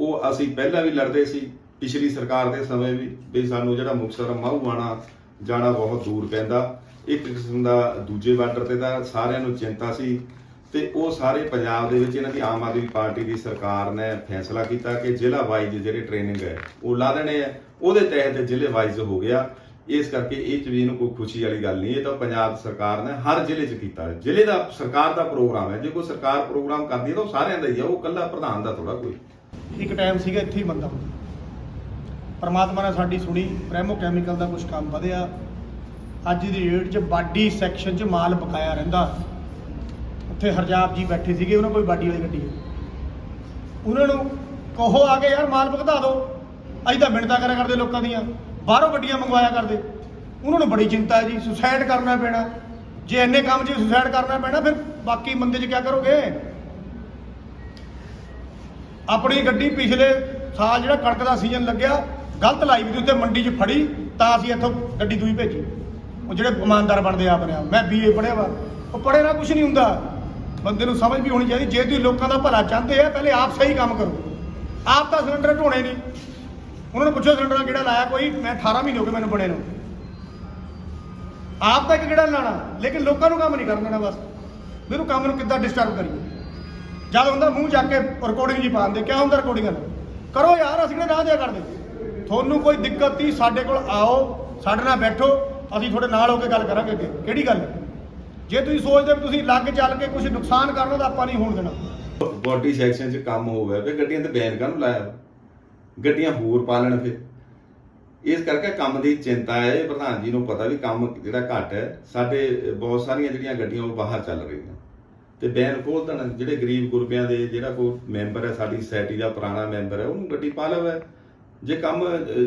ਉਹ ਅਸੀਂ ਪਹਿਲਾਂ ਵੀ ਲੜਦੇ ਸੀ, ਪਿਛਲੀ ਸਰਕਾਰ ਦੇ ਸਮੇਂ ਵੀ ਵੀ ਸਾਨੂੰ ਜਿਹੜਾ ਮੁਕਤਸਰ ਮਾਹੂਆਣਾ ਜਾਣਾ ਬਹੁਤ ਦੂਰ ਪੈਂਦਾ। ਇੱਕ ਕਿਸਮ ਦਾ ਦੂਜੇ ਬਾਰਡਰ ਤੇ ਤਾਂ ਸਾਰਿਆਂ ਨੂੰ ਚਿੰਤਾ ਸੀ। ਤੇ ਉਹ ਸਾਰੇ ਪੰਜਾਬ ਦੇ ਵਿੱਚ ਇਹਨਾਂ ਦੀ ਆਮ ਆਦਮੀ ਪਾਰਟੀ ਦੀ ਸਰਕਾਰ ਨੇ ਫੈਸਲਾ ਕੀਤਾ ਕਿ ਜ਼ਿਲ੍ਹਾ ਵਾਈਜ਼ ਜਿਹੜੇ ਟ੍ਰੇਨਿੰਗ ਹੈ, ਉਹ ਲਾ ਦੇਣੇ ਆ ਉਹਦੇ ਤਹਿਤ ਜ਼ਿਲ੍ਹੇ ਵਾਈਜ਼ ਹੋ ਗਿਆ। ਇਸ ਕਰਕੇ ਇਹ ਚੀਜ਼ ਨੂੰ ਕੋਈ ਖੁਸ਼ੀ ਵਾਲੀ ਗੱਲ ਨਹੀਂ, ਇਹ ਤਾਂ ਪੰਜਾਬ ਸਰਕਾਰ ਨੇ ਹਰ ਜ਼ਿਲ੍ਹੇ 'ਚ ਕੀਤਾ ਹੈ। ਜ਼ਿਲ੍ਹੇ ਦਾ, ਸਰਕਾਰ ਦਾ ਪ੍ਰੋਗਰਾਮ ਹੈ। ਜੇ ਕੋਈ ਸਰਕਾਰ ਪ੍ਰੋਗਰਾਮ ਕਰਦੀ ਹੈ ਤਾਂ ਉਹ ਸਾਰਿਆਂ ਦਾ ਹੀ ਆ ਉਹ ਕੱਲਾ ਪ੍ਰਧਾਨ ਦਾ ਥੋੜਾ ਕੋਈ। ਇੱਕ ਟਾਈਮ ਸੀਗਾ ਇੱਥੇ ਹੀ ਬੰਦਾ। ਪਰਮਾਤਮਾ ਨੇ ਸਾਡੀ ਸੁਣੀ, ਪ੍ਰੈਮੋ ਕੈਮੀਕਲ ਦਾ ਕੁਝ ਕੰਮ ਵਧਿਆ। ਅੱਜ ਦੀ ਡੇਟ 'ਚ ਬਾਡੀ ਸੈਕਸ਼ਨ 'ਚ ਮਾਲ ਬਕਾਇਆ ਰਹਿੰਦਾ। ਉੱਥੇ ਹਰਜਾਬ ਜੀ ਬੈਠੇ ਸੀਗੇ, ਉਹਨਾਂ ਕੋਈ ਬਾਡੀ ਵਾਲੀ ਗੱਡੀ ਉਹਨਾਂ ਨੂੰ ਕਹੋ ਆ ਕੇ, ਯਾਰ ਮਾਲ ਭਗਤਾ ਦਿਓ। ਅਸੀਂ ਤਾਂ ਮਿੰਨਤਾਂ ਕਰਿਆ ਕਰਦੇ ਲੋਕਾਂ ਦੀਆਂ। ਬਾਹਰੋਂ ਗੱਡੀਆਂ ਮੰਗਵਾਇਆ ਕਰਦੇ। ਉਹਨਾਂ ਨੂੰ ਬੜੀ ਚਿੰਤਾ ਹੈ ਜੀ ਸੁਸਾਇਡ ਕਰਨਾ ਪੈਣਾ। ਜੇ ਇੰਨੇ ਕੰਮ 'ਚ ਸੁਸਾਇਡ ਕਰਨਾ ਪੈਣਾ, ਫਿਰ ਬਾਕੀ ਬੰਦੇ 'ਚ ਕੀ ਕਰੋਗੇ? ਆਪਣੀ ਗੱਡੀ ਪਿਛਲੇ ਸਾਲ ਜਿਹੜਾ ਕਣਕ ਦਾ ਸੀਜ਼ਨ ਲੱਗਿਆ, ਗਲਤ ਲਾਈ ਵੀ ਉੱਤੇ ਮੰਡੀ 'ਚ ਫੜੀ, ਤਾਂ ਅਸੀਂ ਇੱਥੋਂ ਗੱਡੀ ਦੂਈ ਭੇਜੀ। ਉਹ ਜਿਹੜੇ ਇਮਾਨਦਾਰ ਬਣਦੇ ਆ ਆਪਣੇ ਆਪ। ਮੈਂ ਬੀਏ ਪੜ੍ਹਿਆ ਵਾ। ਉਹ ਪੜ੍ਹੇ ਨਾ ਕੁਝ ਨਹੀਂ ਹੁੰਦਾ। ਬੰਦੇ ਨੂੰ ਸਮਝ ਵੀ ਹੋਣੀ ਚਾਹੀਦੀ। ਜੇ ਤੁਸੀਂ ਲੋਕਾਂ ਦਾ ਭਲਾ ਚਾਹੁੰਦੇ ਆ, ਪਹਿਲੇ ਆਪ ਸਹੀ ਕੰਮ ਕਰੋ। ਆਪ ਤਾਂ ਸਿਲੰਡਰ ਢੋਣੇ ਨਹੀਂ। ਉਹਨਾਂ ਨੂੰ ਪੁੱਛੋ ਸਿਲੰਡਰ ਕਿਹੜਾ ਲਾਇਆ ਕੋਈ, ਮੈਂ 18 ਮਹੀਨੇ ਹੋ ਗਏ ਮੈਨੂੰ ਬਣੇ ਨੂੰ। ਆਪ ਤਾਂ ਇੱਕ ਕਿਹੜਾ ਲਾਣਾ, ਲੇਕਿਨ ਲੋਕਾਂ ਨੂੰ ਕੰਮ ਨਹੀਂ ਕਰਨ ਦੇਣਾ ਬਸ। ਮੈਨੂੰ ਕੰਮ ਨੂੰ ਕਿੱਦਾਂ ਡਿਸਟਰਬ ਕਰੀਏ? ਜਦ ਹੁੰਦਾ ਮੂੰਹ ਚੱਕ ਕੇ ਰਿਕਾਰਡਿੰਗ ਜੀ ਪਾਉਂਦੇ ਕਿਆ ਹੁੰਦਾ ਰਿਕਾਰਡਿੰਗਾਂ ਕਰੋ ਯਾਰ, ਅਸੀਂ ਕਿਹੜਾ ਨਾ ਦਿਆ ਕਰਦੇ? ਤੁਹਾਨੂੰ ਕੋਈ ਦਿੱਕਤ ਨਹੀਂ ਸਾਡੇ ਕੋਲ ਆਓ, ਸਾਡੇ ਨਾਲ ਬੈਠੋ, ਅਸੀਂ ਤੁਹਾਡੇ ਨਾਲ ਹੋ ਕੇ ਗੱਲ ਕਰਾਂਗੇ ਅੱਗੇ। ਕਿਹੜੀ ਗੱਲ? ਜੇ ਤੁਸੀਂ ਸੋਚਦੇ ਵੀ ਤੁਸੀਂ ਲੱਗ ਚੱਲ ਕੇ ਕੁਝ ਨੁਕਸਾਨ ਕਰਨਾ ਤਾਂ ਆਪਾਂ ਨਹੀਂ ਹੋਣ ਦੇਣਾ। ਬੋਡੀ ਸੈਕਸ਼ਨ 'ਚ ਕੰਮ ਹੋਵੇ ਵੀ ਗੱਡੀਆਂ ਤੇ ਬੈਨ ਕਾਹਨੂੰ ਲਾਇਆ? ਗੱਡੀਆਂ ਹੋਰ ਪਾ ਲੈਣ ਫਿਰ। ਇਸ ਕਰਕੇ ਕੰਮ ਦੀ ਚਿੰਤਾ ਹੈ ਪ੍ਰਧਾਨ ਜੀ ਨੂੰ ਪਤਾ ਵੀ ਕੰਮ ਜਿਹੜਾ ਘੱਟ ਹੈ, ਸਾਡੇ ਬਹੁਤ ਸਾਰੀਆਂ ਜਿਹੜੀਆਂ ਗੱਡੀਆਂ ਉਹ ਬਾਹਰ ਚੱਲ ਰਹੀਆਂ। ਤੇ ਬੈਨ ਖੋਲ ਦੇਣ ਜਿਹੜੇ ਗਰੀਬ ਗੁਰਬਿਆਂ ਦੇ ਜਿਹੜਾ ਕੋਈ ਮੈਂਬਰ ਹੈ, ਸਾਡੀ ਸੋਸਾਇਟੀ ਦਾ ਪੁਰਾਣਾ ਮੈਂਬਰ ਹੈ, ਉਹਨੂੰ ਗੱਡੀ ਪਾ ਲਵੇ। ਜੇ ਕੰਮ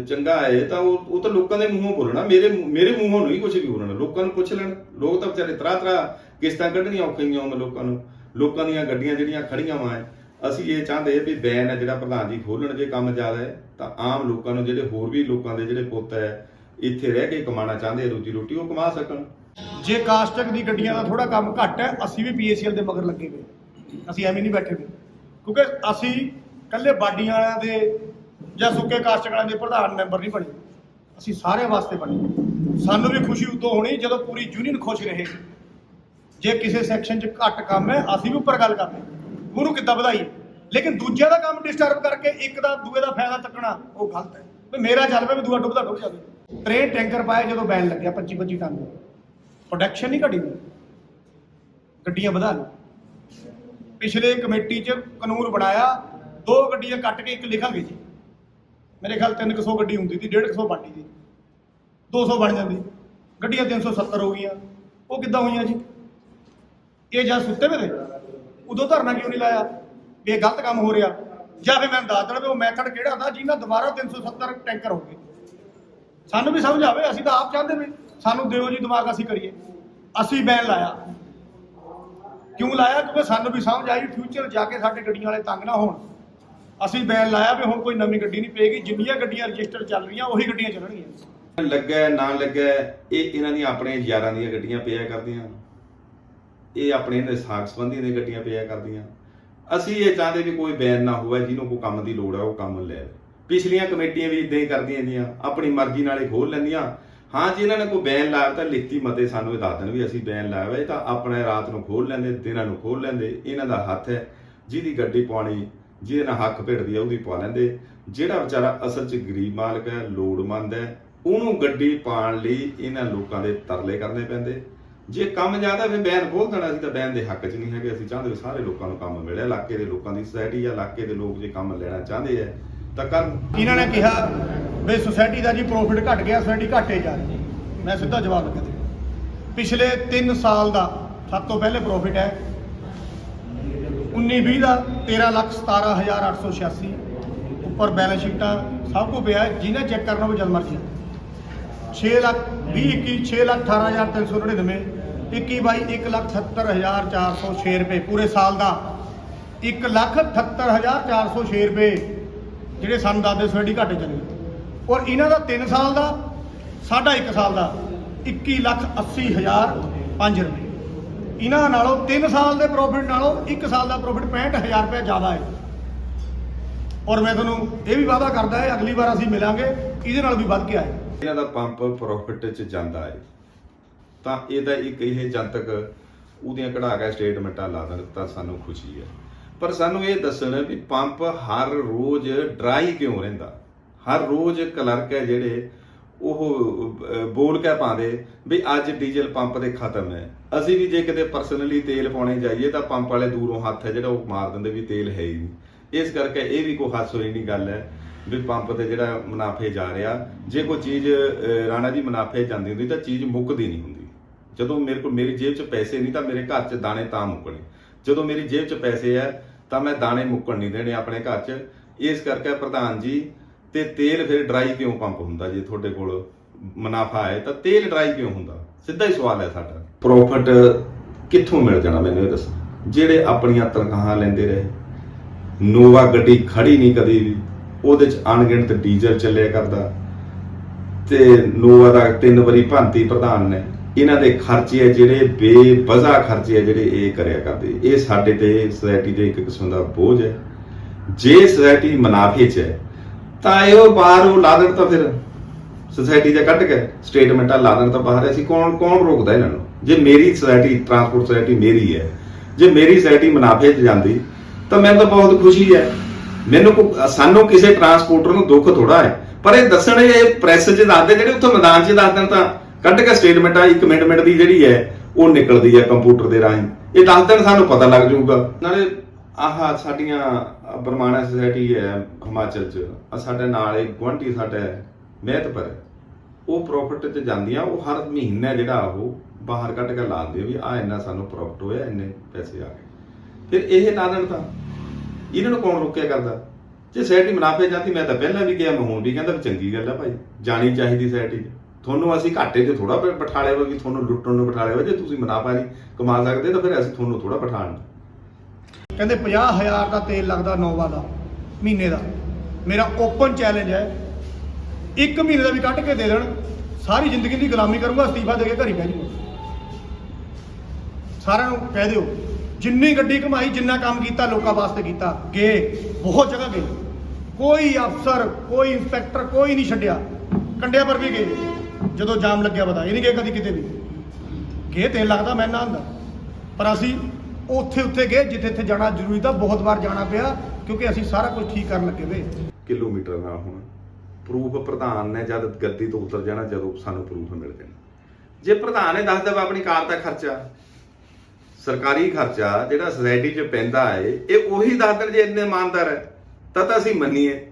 ਚੰਗਾ ਹੈ ਤਾਂ ਉਹ ਉਹ ਤਾਂ ਲੋਕਾਂ ਦੇ ਮੂੰਹੋਂ ਬੋਲਣਾ, ਮੇਰੇ ਮੇਰੇ ਮੂੰਹੋਂ ਨਹੀਂ ਕੁਝ ਵੀ ਬੋਲਣਾ, ਲੋਕਾਂ ਨੂੰ ਪੁੱਛ ਲੈਣ। ਲੋਕ ਤਾਂ ਵਿਚਾਰੇ ਤਰਾ ਤਰਾ ਕਿਸ਼ਤਾਂ ਕੱਢਣੀਆਂ ਔਖੀਆਂ ਉਹਨਾਂ ਲੋਕਾਂ ਨੂੰ। ਲੋਕਾਂ ਦੀਆਂ ਗੱਡੀਆਂ ਜਿਹੜੀਆਂ ਖੜੀਆਂ ਵਾ ਅਸੀਂ ਇਹ ਚਾਹੁੰਦੇ ਵੀ ਬੈਨ ਹੈ ਜਿਹੜਾ ਪ੍ਰਧਾਨ ਜੀ ਖੋਲਣ ਜੇ ਕੰਮ ਜ਼ਿਆਦਾ ਹੈ, ਤਾਂ ਆਮ ਲੋਕਾਂ ਨੂੰ ਜਿਹੜੇ ਹੋਰ ਵੀ ਲੋਕਾਂ ਦੇ ਜਿਹੜੇ ਪੁੱਤ ਹੈ, ਇੱਥੇ ਰਹਿ ਕੇ ਕਮਾਉਣਾ ਚਾਹੁੰਦੇ ਰੋਜੀ ਰੋਟੀ, ਉਹ ਕਮਾ ਸਕਣ। ਜੇ ਕਾਸਟਕ ਦੀ ਗੱਡੀਆਂ ਦਾ ਥੋੜਾ ਕੰਮ ਘੱਟ ਹੈ, ਅਸੀਂ ਵੀ ਪੀਏਸੀਐਲ ਦੇ ਮਗਰ ਲੱਗੇ ਹੋਏ ਅਸੀਂ ਐਵੇਂ ਨਹੀਂ ਬੈਠੇ ਹੋਏ। ਕਿਉਂਕਿ ਅਸੀਂ ਕੱਲੇ ਬਾਡੀਆਂ ਵਾਲਿਆਂ ਦੇ ਜਾਂ ਸੁੱਕੇ ਕਾਸਟਕ ਵਾਲਿਆਂ ਦੇ ਪ੍ਰਧਾਨ ਮੈਂਬਰ ਨਹੀਂ ਬਣੇ। ਅਸੀਂ ਸਾਰਿਆਂ ਵਾਸਤੇ ਬਣੇ। ਸਾਨੂੰ ਵੀ ਖੁਸ਼ੀ ਉਦੋਂ ਹੋਣੀ ਜਦੋਂ ਪੂਰੀ ਯੂਨੀਅਨ ਖੁਸ਼ ਰਹੇ। ਜੇ ਕਿਸੇ ਸੈਕਸ਼ਨ 'ਚ ਘੱਟ ਕੰਮ ਹੈ, ਅਸੀਂ ਵੀ ਉੱਪਰ ਗੱਲ ਕਰਦੇ ਉਹਨੂੰ ਕਿੱਦਾਂ ਵਧਾਈ ਲੇਕਿਨ ਦੂਜਿਆਂ ਦਾ ਕੰਮ ਡਿਸਟਰਬ ਕਰਕੇ ਇੱਕ ਦਾ ਦੂਏ ਦਾ ਫਾਇਦਾ ਤੱਕਣਾ ਉਹ ਗਲਤ ਹੈ। ਵੀ ਮੇਰਾ ਚੱਲ ਪਿਆ ਵੀ ਦੂਆ ਡੁੱਬਦਾ ਡੁੱਬ ਜਾਵੇ ਟ੍ਰੇਨ ਟੈਂਕਰ ਪਾਇਆ ਜਦੋਂ ਬੈਨ ਲੱਗਿਆ 25 25 ਟਨ। ਪ੍ਰੋਡਕਸ਼ਨ ਨਹੀਂ ਘਟੀ ਗੱਡੀਆਂ ਵਧਾ ਲਓ ਪਿਛਲੇ ਕਮੇਟੀ 'ਚ ਕਾਨੂੰਨ ਬਣਾਇਆ, ਦੋ ਗੱਡੀਆਂ ਕੱਟ ਕੇ ਇੱਕ ਲਿਖਾਂਗੇ ਜੀ। ਮੇਰੇ ਖਿਆਲ 300 ਗੱਡੀ ਹੁੰਦੀ ਸੀ 150 ਬਾਟੀ ਦੀ 200 ਬਣ ਜਾਂਦੀ ਗੱਡੀਆਂ 370 ਹੋ ਗਈਆਂ। ਉਹ ਕਿੱਦਾਂ ਹੋਈਆਂ ਜੀ? ਇਹ ਜਦ ਸੁੱਤੇ ਵੇ ਉਦੋਂ ਧਰਨਾ ਕਿਉਂ ਨਹੀਂ ਲਾਇਆ? ਵੀ ਇਹ ਗਲਤ ਕੰਮ ਹੋ ਰਿਹਾ। ਜਾਂ ਫਿਰ ਮੈਨੂੰ ਦੱਸ ਦੇਣਾ ਵੀ ਉਹ ਮੈਥਡ ਕਿਹੜਾ ਹੁੰਦਾ ਜਿਹਨਾਂ ਦੁਬਾਰਾ 370 ਟੈਂਕਰ ਹੋ ਗਏ। ਸਾਨੂੰ ਵੀ ਸਮਝ ਆਵੇ, ਅਸੀਂ ਤਾਂ ਆਪ ਚਾਹੁੰਦੇ ਵੀ ਸਾਨੂੰ ਦਿਓ ਜੀ ਦਿਮਾਗ, ਅਸੀਂ ਕਰੀਏ। ਅਸੀਂ ਬੈਨ ਲਾਇਆ। ਕਿਉਂ ਲਾਇਆ? ਕਿਉਂਕਿ ਸਾਨੂੰ ਵੀ ਸਮਝ ਆਈ ਫਿਊਚਰ ਜਾ ਕੇ ਸਾਡੇ ਗੱਡੀਆਂ ਵਾਲੇ ਤੰਗ ਨਾ ਹੋਣ। ਅਸੀਂ ਬੈਨ ਲਾਇਆ ਵੀ ਹੁਣ ਕੋਈ ਨਵੀਂ ਗੱਡੀ ਨਹੀਂ ਪਏਗੀ, ਜਿੰਨੀਆਂ ਗੱਡੀਆਂ ਰਜਿਸਟਰ ਚੱਲ ਰਹੀਆਂ, ਉਹੀ ਗੱਡੀਆਂ ਚੱਲਣਗੀਆਂ। ਲੱਗਾ ਨਾ ਲੱਗਾ ਇਹ ਇਹਨਾਂ ਦੀਆਂ ਆਪਣੇ ਯਾਰਾਂ ਦੀਆਂ ਗੱਡੀਆਂ ਪਿਆ ਕਰਦੀਆਂ। ਇਹ ਆਪਣੇ ਇਹਦੇ ਦੇ ਸਾਖ ਸੰਬੰਧੀ ਦੀਆਂ ਗੱਡੀਆਂ ਪਿਆ ਕਰਦੀਆਂ। ਅਸੀਂ ਇਹ ਚਾਹੁੰਦੇ ਵੀ ਕੋਈ ਬੈਨ ਨਾ ਹੋਵੇ, ਜਿਹਨੂੰ ਕੋਈ ਕੰਮ ਦੀ ਲੋੜ ਹੈ ਉਹ ਕੰਮ ਲੈ ਪਿਛਲੀਆਂ ਕਮੇਟੀਆਂ ਵੀ ਇਦਾਂ ਹੀ ਕਰਦੀਆਂ ਦੀਆਂ ਆਪਣੀ ਮਰਜ਼ੀ ਨਾਲ ਹੀ ਖੋਲ ਲੈਂਦੀਆਂ। ਹਾਂ ਜੇ, ਇਹਨਾਂ ਨੇ ਕੋਈ ਬੈਨ ਲਾਇਆ ਤਾਂ ਲਿਖਤੀ ਮਤੇ ਸਾਨੂੰ ਇਹ ਦੱਸ ਦੇਣ ਵੀ ਅਸੀਂ ਬੈਨ ਲਾਇਆ ਵਾ, ਇਹ ਤਾਂ ਆਪਣੇ ਰਾਤ ਨੂੰ ਖੋਲ ਲੈਂਦੇ, ਦਿਨਾਂ ਨੂੰ ਖੋਲ ਲੈਂਦੇ, ਇਹਨਾਂ ਦਾ ਹੱਥ ਹੈ। ਜਿਹਦੀ ਗੱਡੀ ਪਾਉਣੀ ਜਿਹਦੇ ਨਾਲ ਹੱਕ ਭਿੜਦੀ ਆ, ਉਹਦੀ ਪਾ ਲੈਂਦੇ। ਜਿਹੜਾ ਵਿਚਾਰਾ ਅਸਲ 'ਚ ਗਰੀਬ ਮਾਲਕ ਹੈ, ਲੋੜਮੰਦ ਹੈ, ਉਹਨੂੰ ਗੱਡੀ ਪਾਉਣ ਲਈ ਇਹਨਾਂ ਲੋਕਾਂ ਦੇ ਤਰਲੇ ਕਰਨੇ ਪੈਂਦੇ। ਜੇ ਕੰਮ ਜ਼ਿਆਦਾ ਫਿਰ ਬੈਨ ਖੋਲ ਦੇਣਾ ਸੀ ਤਾਂ ਬੈਨ ਦੇ ਹੱਕ 'ਚ ਨਹੀਂ ਹੈਗੇ। ਅਸੀਂ ਚਾਹੁੰਦੇ ਸਾਰੇ ਲੋਕਾਂ ਨੂੰ ਕੰਮ ਮਿਲੇ ਇਲਾਕੇ ਦੇ ਲੋਕਾਂ ਦੀ ਸੋਸਾਇਟੀ ਜਾਂ ਇਲਾਕੇ ਦੇ ਲੋਕ ਜੇ ਕੰਮ ਲੈਣਾ ਚਾਹੁੰਦੇ ਆ, ਤਾਂ ਕਰਨ ਇਹਨਾਂ ਨੇ ਕਿਹਾ ਵੀ ਸੁਸਾਇਟੀ ਦਾ ਜੀ ਪ੍ਰੋਫਿਟ ਘਟ ਗਿਆ ਸੁਸਾਇਟੀ ਘਾਟੇ ਜਾ ਰਹੀ। ਮੈਂ ਸਿੱਧਾ ਜਵਾਬ ਲਿਖ ਦਿੱਤਾ ਪਿਛਲੇ 3 ਸਾਲ ਦਾ ਸਭ ਤੋਂ ਪਹਿਲੇ ਪ੍ਰੋਫਿਟ ਹੈ 19 20 ਦਾ 13 ਲੱਖ 17886 ਉੱਪਰ ਬੈਲੈਂਸ ਸ਼ੀਟਾਂ ਸਭ ਕੁਝ ਪਿਆ, ਜਿਹਨੇ ਚੈੱਕ ਕਰਨਾ ਉਹ ਜਦ ਮਰਜ਼ੀ। 6 ਲੱਖ 20 21 6 ਲੱਖ 18399 21 ਬਾਈ 1 ਲੱਖ 78406 ਰੁਪਏ ਪੂਰੇ ਸਾਲ ਦਾ। 1 ਲੱਖ 78406 ਰੁਪਏ ਜਿਹੜੇ ਸਾਨੂੰ ਦੱਸਦੇ ਸੋਸਾਇਟੀ ਘਾਟੇ ਚਲੇ। ਗਏ ਔਰ ਇਹਨਾਂ ਦਾ 3 ਸਾਲ ਦਾ, ਸਾਡਾ 1 ਸਾਲ ਦਾ 21 ਲੱਖ 80 ਹਜ਼ਾਰ 5 ਰੁਪਏ। ਇਹਨਾਂ ਨਾਲੋਂ 3 ਸਾਲ ਦੇ ਪ੍ਰੋਫਿਟ ਨਾਲੋਂ 1 ਸਾਲ ਦਾ ਪ੍ਰੋਫਿਟ 65000 ਰੁਪਏ ਜ਼ਿਆਦਾ ਹੈ। ਔਰ ਮੈਂ ਤੁਹਾਨੂੰ ਇਹ ਵੀ ਵਾਅਦਾ ਕਰਦਾ ਹੈ, ਅਗਲੀ ਵਾਰ ਅਸੀਂ ਮਿਲਾਂਗੇ, ਇਹਦੇ ਨਾਲ ਵੀ ਵੱਧ ਕੇ ਆਏ। ਇਹਨਾਂ ਦਾ ਪੰਪ ਪ੍ਰੋਫਿਟ 'ਚ ਜਾਂਦਾ ਹੈ। ਤਾਂ ਇਹਦਾ ਇੱਕ ਇਹ ਜਨਤਕ ਉਹਦੀਆਂ ਕਢਾ ਕੇ ਸਟੇਟਮੈਂਟਾਂ ਲਾ ਦੇਣ, ਤਾਂ ਸਾਨੂੰ ਖੁਸ਼ੀ ਹੈ। ਪਰ ਸਾਨੂੰ ਇਹ ਦੱਸਣ ਵੀ ਪੰਪ ਹਰ ਰੋਜ਼ ਡਰਾਈ ਕਿਉਂ ਰਹਿੰਦਾ? ਹਰ ਰੋਜ਼ ਕਲਰਕ ਹੈ ਜਿਹੜੇ ਉਹ ਬੋਲ ਕੇ ਪਾਉਂਦੇ ਵੀ ਅੱਜ ਡੀਜ਼ਲ ਪੰਪ ਦੇ ਖਤਮ ਹੈ। ਅਸੀਂ ਵੀ ਜੇ ਕਿਤੇ ਪਰਸਨਲੀ ਤੇਲ ਪਾਉਣੇ ਜਾਈਏ ਤਾਂ ਪੰਪ ਵਾਲੇ ਦੂਰੋਂ ਹੱਥ ਹੈ ਜਿਹੜਾ ਉਹ ਮਾਰ ਦਿੰਦੇ ਵੀ ਤੇਲ ਹੈ ਹੀ ਨਹੀਂ। ਇਸ ਕਰਕੇ ਇਹ ਵੀ ਕੋਈ ਹਾਸ ਹੋਈ ਨਹੀਂ ਗੱਲ ਹੈ ਵੀ ਪੰਪ ਤੇ ਜਿਹੜਾ ਮੁਨਾਫੇ ਜਾ ਰਿਹਾ। ਜੇ ਕੋਈ ਚੀਜ਼ ਰਾਣਾ ਜੀ ਮੁਨਾਫੇ ਜਾਂਦੀ ਹੁੰਦੀ ਤਾਂ ਚੀਜ਼ ਮੁੱਕਦੀ ਨਹੀਂ ਹੁੰਦੀ। ਜਦੋਂ ਮੇਰੇ ਕੋਲ ਮੇਰੀ ਜੇਬ 'ਚ ਪੈਸੇ ਨਹੀਂ ਤਾਂ ਮੇਰੇ ਘਰ 'ਚ ਦਾਣੇ ਤਾਂ ਮੁੱਕਣੇ। ਜਦੋਂ ਮੇਰੀ ਜੇਬ 'ਚ ਪੈਸੇ ਹੈ ਤਾਂ ਮੈਂ ਦਾਣੇ ਮੁੱਕਣ ਨਹੀਂ ਦੇਣੇ ਆਪਣੇ ਘਰ 'ਚ। ਇਸ ਕਰਕੇ ਪ੍ਰਧਾਨ ਜੀ, ਤੇ ਤੇਲ ਫਿਰ ਡਰਾਈ ਕਿਉਂ ਪੰਪ ਹੁੰਦਾ ਜੇ ਤੁਹਾਡੇ ਕੋਲ ਮੁਨਾਫਾ ਹੈ, ਤਾਂ ਤੇਲ ਡਰਾਈ ਕਿਉਂ ਹੁੰਦਾ? ਸਿੱਧਾ ਹੀ ਸਵਾਲ ਹੈ ਸਾਡਾ। ਪ੍ਰੋਫਿਟ ਕਿੱਥੋਂ ਮਿਲ ਜਾਣਾ ਮੈਨੂੰ ਇਹ ਦੱਸੋ? ਜਿਹੜੇ ਆਪਣੀਆਂ ਤਨਖਾਹਾਂ ਲੈਂਦੇ ਰਹੇ ਨੋਵਾ ਗੱਡੀ ਖੜੀ ਨਹੀਂ ਕਦੀ ਵੀ, ਉਹਦੇ 'ਚ ਅਣਗਿਣਤ ਡੀਜ਼ਲ ਚੱਲਿਆ ਕਰਦਾ। ਤੇ ਨੋਵਾ ਦਾ ਤਿੰਨ ਵਾਰੀ ਭਾਂਤੀ ਪ੍ਰਧਾਨ ਨੇ। ਇਹਨਾਂ ਦੇ ਖਰਚੇ ਆ ਜਿਹੜੇ ਬੇਵਜ਼ਾ ਖਰਚੇ ਆ ਜਿਹੜੇ ਇਹ ਕਰਿਆ ਕਰਦੇ। ਇਹ ਸਾਡੇ ਤੇ ਸੋਸਾਇਟੀ ਦੇ ਇੱਕ ਕਿਸਮ ਦਾ ਬੋਝ ਹੈ। ਜੇ ਸੋਸਾਇਟੀ ਮੁਨਾਫੇ 'ਚ ਹੈ, ਤਾਂ ਇਹ ਉਹ ਲਾ ਦੇਣ ਤਾਂ ਫਿਰ ਸੋਸਾਇਟੀ ਦੇ ਕੱਢ ਕੇ ਸਟੇਟਮੈਂਟਾਂ ਲਾ ਦੇਣ ਤਾਂ ਬਾਹਰ ਅਸੀਂ ਕੌਣ ਕੌਣ ਰੋਕਦਾ ਇਹਨਾਂ ਨੂੰ? ਜੇ ਮੇਰੀ ਸੋਸਾਇਟੀ ਟਰਾਂਸਪੋਰਟ ਸੋਸਾਇਟੀ ਮੇਰੀ ਹੈ, ਜੇ ਮੇਰੀ ਸੋਸਾਇਟੀ ਮੁਨਾਫੇ 'ਚ ਜਾਂਦੀ, ਤਾਂ ਮੈਨੂੰ ਤਾਂ ਬਹੁਤ ਖੁਸ਼ੀ ਹੈ। ਮੈਨੂੰ ਸਾਨੂੰ ਕਿਸੇ ਟਰਾਂਸਪੋਰਟਰ ਨੂੰ ਦੁੱਖ ਥੋੜਾ ਹੈ। ਪਰ ਇਹ ਦੱਸਣ ਇਹ ਪ੍ਰੈਸ 'ਚ ਦੱਸਦੇ, ਜਿਹੜੇ ਉੱਥੇ ਮੈਦਾਨ 'ਚ ਦੱਸ ਦੇਣ ਤਾਂ ਕੱਢ ਕੇ ਸਟੇਟਮੈਂਟਾਂ ਇੱਕ ਮਿੰਟ ਮਿੰਟ ਦੀ ਜਿਹੜੀ ਹੈ ਉਹ ਨਿਕਲਦੀ ਹੈ ਕੰਪਿਊਟਰ ਦੇ ਰਾਹੀਂ। ਇਹ ਦੱਸ ਦਿਨ ਸਾਨੂੰ ਪਤਾ ਲੱਗ ਜਾਊਗਾ। ਨਾਲੇ ਆਹ ਸਾਡੀਆਂ ਅਹ, ਬਰਮਾਣਾ ਸੁਸਾਇਟੀ ਹੈ ਹਿਮਾਚਲ 'ਚ। ਆਹ ਸਾਡੇ ਨਾਲ ਇੱਕ ਗੁਆਂਢੀ ਸਾਡਾ ਹੈ, ਮਹਿਤਪੁਰ ਉਹ ਪ੍ਰੋਫਿਟ 'ਚ ਜਾਂਦੀਆਂ ਉਹ ਹਰ ਮਹੀਨਾ ਜਿਹੜਾ ਉਹ ਬਾਹਰ ਕੱਢ ਕੇ ਲਾਉਂਦੇ ਵੀ ਆ ਇੰਨਾ ਸਾਨੂੰ ਪ੍ਰੋਫਿਟ ਹੋਇਆ ਇੰਨੇ ਪੈਸੇ ਆ ਗਏ। ਫਿਰ ਇਹ ਲਾ ਦੇਣ ਤਾਂ ਇਹਨਾਂ ਨੂੰ ਕੌਣ ਰੋਕਿਆ ਕਰਦਾ? ਜੇ ਸੋਸਾਇਟੀ ਮੁਨਾਫੇ ਜਾਂਦੀ ਮੈਂ ਤਾਂ ਪਹਿਲਾਂ ਵੀ ਕਿਹਾ ਮੈਂ ਹੁਣ ਵੀ ਕਹਿੰਦਾ ਵੀ ਚੰਗੀ ਗੱਲ ਆ ਭਾਈ ਜਾਣੀ ਚਾਹੀਦੀ ਸੋਸਾਇਟੀ 'ਚ। ਤੁਹਾਨੂੰ ਅਸੀਂ ਘਾਟੇ 'ਚ ਥੋੜਾ ਬਿਠਾ ਲਿਆ ਕਿ ਤੁਹਾਨੂੰ ਲੁੱਟਣ ਨੂੰ ਬਿਠਾ ਲਿਆ ਵਾ ਜੇ ਤੁਸੀਂ ਮੁਨਾਫਾ ਨਹੀਂ ਕਮਾ ਸਕਦੇ ਤਾਂ ਫਿਰ ਅਸੀਂ ਤੁਹਾਨੂੰ ਥੋੜਾ ਬਿਠਾਣ ਕਹਿੰਦੇ 50000 ਦਾ ਤੇਲ ਲੱਗਦਾ ਨੋਵਾ ਦਾ, ਮਹੀਨੇ ਦਾ। ਮੇਰਾ ਓਪਨ ਚੈਲੰਜ ਹੈ, ਇੱਕ ਮਹੀਨੇ ਦਾ ਵੀ ਕੱਢ ਕੇ ਦੇ ਦੇਣ, ਸਾਰੀ ਜ਼ਿੰਦਗੀ ਦੀ ਗੁਲਾਮੀ ਕਰੂੰਗਾ, ਅਸਤੀਫਾ ਦੇ ਕੇ ਘਰੀ ਬਹਿ ਜਾਊਂਗਾ। ਸਾਰਿਆਂ ਨੂੰ ਕਹਿ ਦਿਓ, ਜਿੰਨੀ ਗੱਡੀ ਕਮਾਈ ਜਿੰਨਾ ਕੰਮ ਕੀਤਾ, ਲੋਕਾਂ ਵਾਸਤੇ ਕੀਤਾ, ਗਏ, ਬਹੁਤ ਜਗ੍ਹਾ ਗਏ। ਕੋਈ ਅਫਸਰ, ਕੋਈ ਇੰਸਪੈਕਟਰ ਕੋਈ ਨਹੀਂ ਛੱਡਿਆ। ਕੰਡਿਆਂ ਪਰ ਵੀ ਗਏ। ਜਦੋਂ ਜਾਮ ਲੱਗਿਆ ਪਤਾ, ਇਹ ਨਹੀਂ ਗਏ ਕਦੀ ਕਿਤੇ ਵੀ। ਗਏ ਤੇਲ ਲੱਗਦਾ ਮੈਂ ਨਾ ਹੁੰਦਾ। ਪਰ ਅਸੀਂ ਉੱਥੇ ਉੱਥੇ ਗਏ, ਜਿੱਥੇ ਇੱਥੇ ਜਾਣਾ ਜ਼ਰੂਰੀ ਤਾਂ ਬਹੁਤ ਵਾਰ ਜਾਣਾ ਪਿਆ, ਕਿਉਂਕਿ ਅਸੀਂ ਸਾਰਾ ਕੁਝ ਠੀਕ ਕਰਨ ਲੱਗੇ ਵੇ। ਕਿਲੋਮੀਟਰ ਨਾਲ ਹੁਣ। ਪ੍ਰੂਫ ਪ੍ਰਧਾਨ ਨੇ ਜਦ ਗੱਦੀ ਤੋਂ ਉਤਰ ਜਾਣਾ, ਜਦੋਂ ਸਾਨੂੰ ਪ੍ਰੂਫ ਮਿਲ ਜਾਣਾ। ਜੇ ਪ੍ਰਧਾਨ ਨੇ ਦੱਸ ਦੇਵਾ ਆਪਣੀ ਕਾਰ ਦਾ ਖਰਚਾ, ਸਰਕਾਰੀ ਖਰਚਾ ਜਿਹੜਾ ਸੋਸਾਇਟੀ 'ਚ ਪੈਂਦਾ ਹੈ ਇਹ ਉਹੀ ਦੱਸ ਦੇਣ ਜੇ ਇੰਨੇ ਇਮਾਨਦਾਰ ਹੈ। ਤਾਂ ਤਾਂ ਅਸੀਂ ਮੰਨੀਏ।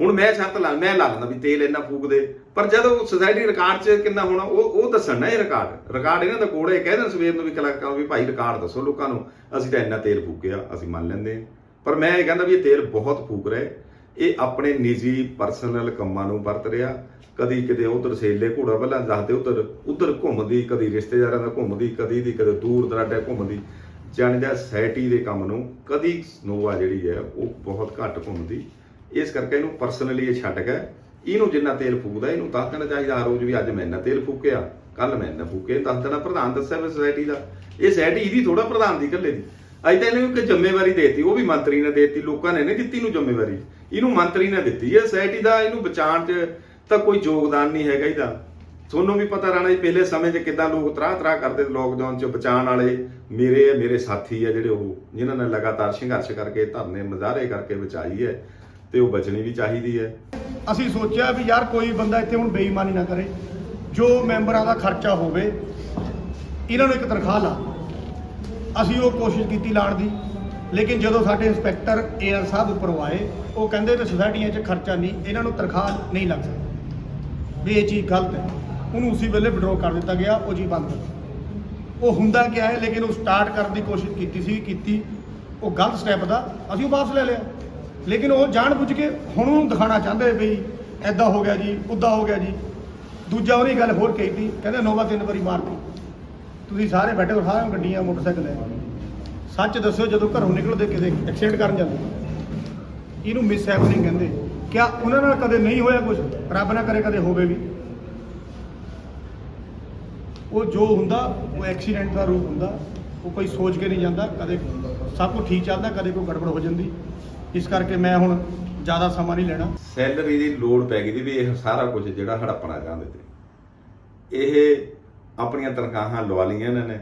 ਹੁਣ ਮੈਂ ਸ਼ਰਤ ਲਾ, ਮੈਂ ਲਾ ਲੈਂਦਾ ਵੀ ਤੇਲ ਇੰਨਾ ਫੂਕ ਦੇ ਪਰ ਜਦੋਂ ਸੋਸਾਇਟੀ ਰਿਕਾਰਡ 'ਚ ਕਿੰਨਾ ਹੋਣਾ, ਉਹ ਉਹ ਦੱਸਣ ਨਾ ਇਹ ਰਿਕਾਰਡ ਰਿਕਾਰਡ ਇਹਨਾਂ ਦਾ ਕੋੜੇ ਕਹਿ ਦੇਣ ਸਵੇਰ ਨੂੰ ਵੀ ਕਲਾਕਾਰ ਵੀ ਭਾਈ ਰਿਕਾਰਡ ਦੱਸੋ ਲੋਕਾਂ ਨੂੰ, ਅਸੀਂ ਤਾਂ ਇੰਨਾ ਤੇਲ ਫੂਕਿਆ, ਅਸੀਂ ਮੰਨ ਲੈਂਦੇ ਹਾਂ। ਪਰ ਮੈਂ ਇਹ ਕਹਿੰਦਾ ਵੀ ਇਹ ਤੇਲ ਬਹੁਤ ਫੂਕ ਰਿਹਾ ਇਹ ਆਪਣੇ ਨਿੱਜੀ ਪਰਸਨਲ ਕੰਮਾਂ ਨੂੰ ਵਰਤ ਰਿਹਾ। ਕਦੀ ਕਿਤੇ ਉਧਰ ਸੇਲੇ ਘੋੜਾ ਪਹਿਲਾਂ ਦੱਸਦੇ ਉਧਰ ਉਧਰ ਘੁੰਮਦੀ, ਕਦੀ ਰਿਸ਼ਤੇਦਾਰਾਂ ਦਾ ਘੁੰਮਦੀ, ਕਦੀ ਦੀ, ਕਦੇ ਦੂਰ ਦਰਾਡੇ ਘੁੰਮਦੀ। ਜਾਣੀ ਜਾਣਦਾ ਸੋਸਾਇਟੀ ਦੇ ਕੰਮ ਨੂੰ ਕਦੀ ਨੋਵਾ ਜਿਹੜੀ ਹੈ, ਉਹ ਬਹੁਤ ਘੱਟ ਘੁੰਮਦੀ। ਇਸ ਕਰਕੇ ਇਹਨੂੰ ਪਰਸਨਲੀ ਇਹ ਛੱਡ ਕੇ ਇਹਨੂੰ ਜਿੰਨਾ ਤੇਲ ਫੂਕਦਾ, ਇਹਨੂੰ ਦੱਸ ਦੇਣਾ ਚਾਹੀਦਾ ਹਰ ਰੋਜ਼ ਵੀ ਅੱਜ ਮੈਂ ਇੰਨਾ ਤੇਲ ਫੂਕਿਆ ਕੱਲ ਮੈਂ ਇੰਨਾ ਫੂਕਿਆ। ਦੱਸ ਦੇਣਾ ਪ੍ਰਧਾਨ ਦੱਸਿਆ ਵੀ ਸੋਸਾਇਟੀ ਦਾ। ਇਹ ਸੋਸਾਇਟੀ ਇਹਦੀ ਥੋੜਾ ਪ੍ਰਧਾਨ ਦੀ ਇਕੱਲੇ ਦੀ। ਅੱਜ ਤਾਂ ਇਹਨੂੰ ਇੱਕ ਜ਼ਿੰਮੇਵਾਰੀ ਦੇਤੀ, ਉਹ ਵੀ ਮੰਤਰੀ ਨੇ ਦੇਤੀ, ਲੋਕਾਂ ਨੇ ਨਹੀਂ ਦਿੱਤੀ ਨੂੰ ਜ਼ਿੰਮੇਵਾਰੀ। ਇਹਨੂੰ ਮੰਤਰੀ ਨੇ ਦਿੱਤੀ। ਹੈ ਸੋਸਾਇਟੀ ਦਾ ਇਹਨੂੰ ਬਚਾਉਣ 'ਚ ਤਾਂ ਕੋਈ ਯੋਗਦਾਨ ਨਹੀਂ ਹੈਗਾ ਇਹਦਾ। ਤੁਹਾਨੂੰ ਵੀ ਪਤਾ ਰਹਿਣਾ ਜੀ, ਪਹਿਲੇ ਸਮੇਂ 'ਚ ਕਿੱਦਾਂ ਲੋਕ ਤਰਾਹ ਤਰਾਹ ਕਰਦੇ ਲੋਕਡਾਊਨ 'ਚ ਬਚਾਉਣ ਵਾਲੇ। ਮੇਰੇ ਮੇਰੇ ਸਾਥੀ ਆ ਜਿਹੜੇ ਉਹ, ਜਿਨ੍ਹਾਂ ਨੇ ਲਗਾਤਾਰ ਸੰਘਰਸ਼ ਕਰਕੇ, ਧਰਨੇ ਮੁਜ਼ਾਹਰੇ ਕਰਕੇ ਬਚਾਈ ਹੈ। ਤੇ ਉਹ ਬਚਣੀ ਵੀ ਚਾਹੀਦੀ ਹੈ। ਅਸੀਂ ਸੋਚਿਆ ਵੀ ਯਾਰ ਕੋਈ ਬੰਦਾ ਇੱਥੇ ਹੁਣ ਬੇਈਮਾਨੀ ਨਾ ਕਰੇ। ਜੋ ਮੈਂਬਰਾਂ ਦਾ ਖਰਚਾ ਹੋਵੇ, ਇਹਨਾਂ ਨੂੰ ਇੱਕ ਤਨਖਾਹ ਲਾ। ਅਸੀਂ ਉਹ ਕੋਸ਼ਿਸ਼ ਕੀਤੀ ਲਾਣ ਦੀ, ਲੇਕਿਨ ਜਦੋਂ ਸਾਡੇ ਇੰਸਪੈਕਟਰ ਏਆਰ ਸਾਹਿਬ ਉੱਪਰੋਂ ਆਏ, ਉਹ ਕਹਿੰਦੇ ਵੀ ਸੁਸਾਇਟੀਆਂ 'ਚ ਖਰਚਾ ਨਹੀਂ, ਇਹਨਾਂ ਨੂੰ ਤਨਖਾਹ ਨਹੀਂ ਲੱਗ ਸਕਦੀ। ਵੀ ਇਹ ਚੀਜ਼ ਗਲਤ ਹੈ। ਉਹਨੂੰ ਉਸੇ ਵੇਲੇ ਵਿਡਰੋ ਕਰ ਦਿੱਤਾ ਗਿਆ, ਉਹ ਜੀ ਬੰਦ ਉਹ ਹੁੰਦਾ ਕਿਆ ਹੈ, ਲੇਕਿਨ ਉਹ ਸਟਾਰਟ ਕਰਨ ਦੀ ਕੋਸ਼ਿਸ਼ ਕੀਤੀ ਸੀ, ਕੀਤੀ। ਉਹ ਗਲਤ ਸਟੈਪ ਦਾ ਅਸੀਂ ਉਹ ਵਾਪਸ ਲੈ ਲਿਆ। ਲੇਕਿਨ ਉਹ ਜਾਣ ਬੁੱਝ ਕੇ ਹੁਣ ਉਹਨੂੰ ਦਿਖਾਉਣਾ ਚਾਹੁੰਦੇ ਵੀ ਐਦਾਂ ਹੋ ਗਿਆ ਜੀ, ਉੱਦਾਂ ਹੋ ਗਿਆ ਜੀ। ਦੂਜਾ ਉਹਨੇ ਗੱਲ ਹੋਰ ਕਹੀ ਕਹਿੰਦੇ ਨੋਵਾ ਤਿੰਨ ਵਾਰੀ ਮਾਰਤੀ ਤੁਸੀਂ ਸਾਰੇ ਬੈਠੇ ਹੋ ਸਾਰੇ ਗੱਡੀਆਂ, ਮੋਟਰਸਾਈਕਲ ਹੈ ਸੱਚ ਦੱਸੋ ਜਦੋਂ ਘਰੋਂ ਨਿਕਲਦੇ ਕਿਤੇ ਐਕਸੀਡੈਂਟ ਕਰਨ ਜਾਂਦੇ। ਇਹਨੂੰ ਮਿਸ ਹੈਪਨਿੰਗ ਕਹਿੰਦੇ। ਕਿਆ ਉਹਨਾਂ ਨਾਲ ਕਦੇ ਨਹੀਂ ਹੋਇਆ ਕੁਝ ਰੱਬ ਨਾ ਕਰੇ ਕਦੇ ਹੋਵੇ ਵੀ। ਉਹ ਜੋ ਹੁੰਦਾ, ਉਹ ਐਕਸੀਡੈਂਟ ਦਾ ਰੂਪ ਹੁੰਦਾ। ਉਹ ਕੋਈ ਸੋਚ ਕੇ ਨਹੀਂ ਜਾਂਦਾ, ਕਦੇ ਸਭ ਕੁਝ ਠੀਕ ਚੱਲਦਾ, ਕਦੇ ਕੋਈ ਗੜਬੜ ਹੋ ਜਾਂਦੀ। ਇਸ ਕਰਕੇ ਮੈਂ ਹੁਣ ਜ਼ਿਆਦਾ ਸਮਾਂ ਨਹੀਂ ਲੈਣਾ। ਸੈਲਰੀ ਦੀ ਲੋੜ ਪੈ ਗਈ ਸੀ ਵੀ ਇਹ ਸਾਰਾ ਕੁਝ ਜਿਹੜਾ ਹੜੱਪਣਾ ਚਾਹੁੰਦੇ ਤੇ ਇਹ ਆਪਣੀਆਂ ਤਨਖਾਹਾਂ ਲਵਾ ਲਈਆਂ ਇਹਨਾਂ ਨੇ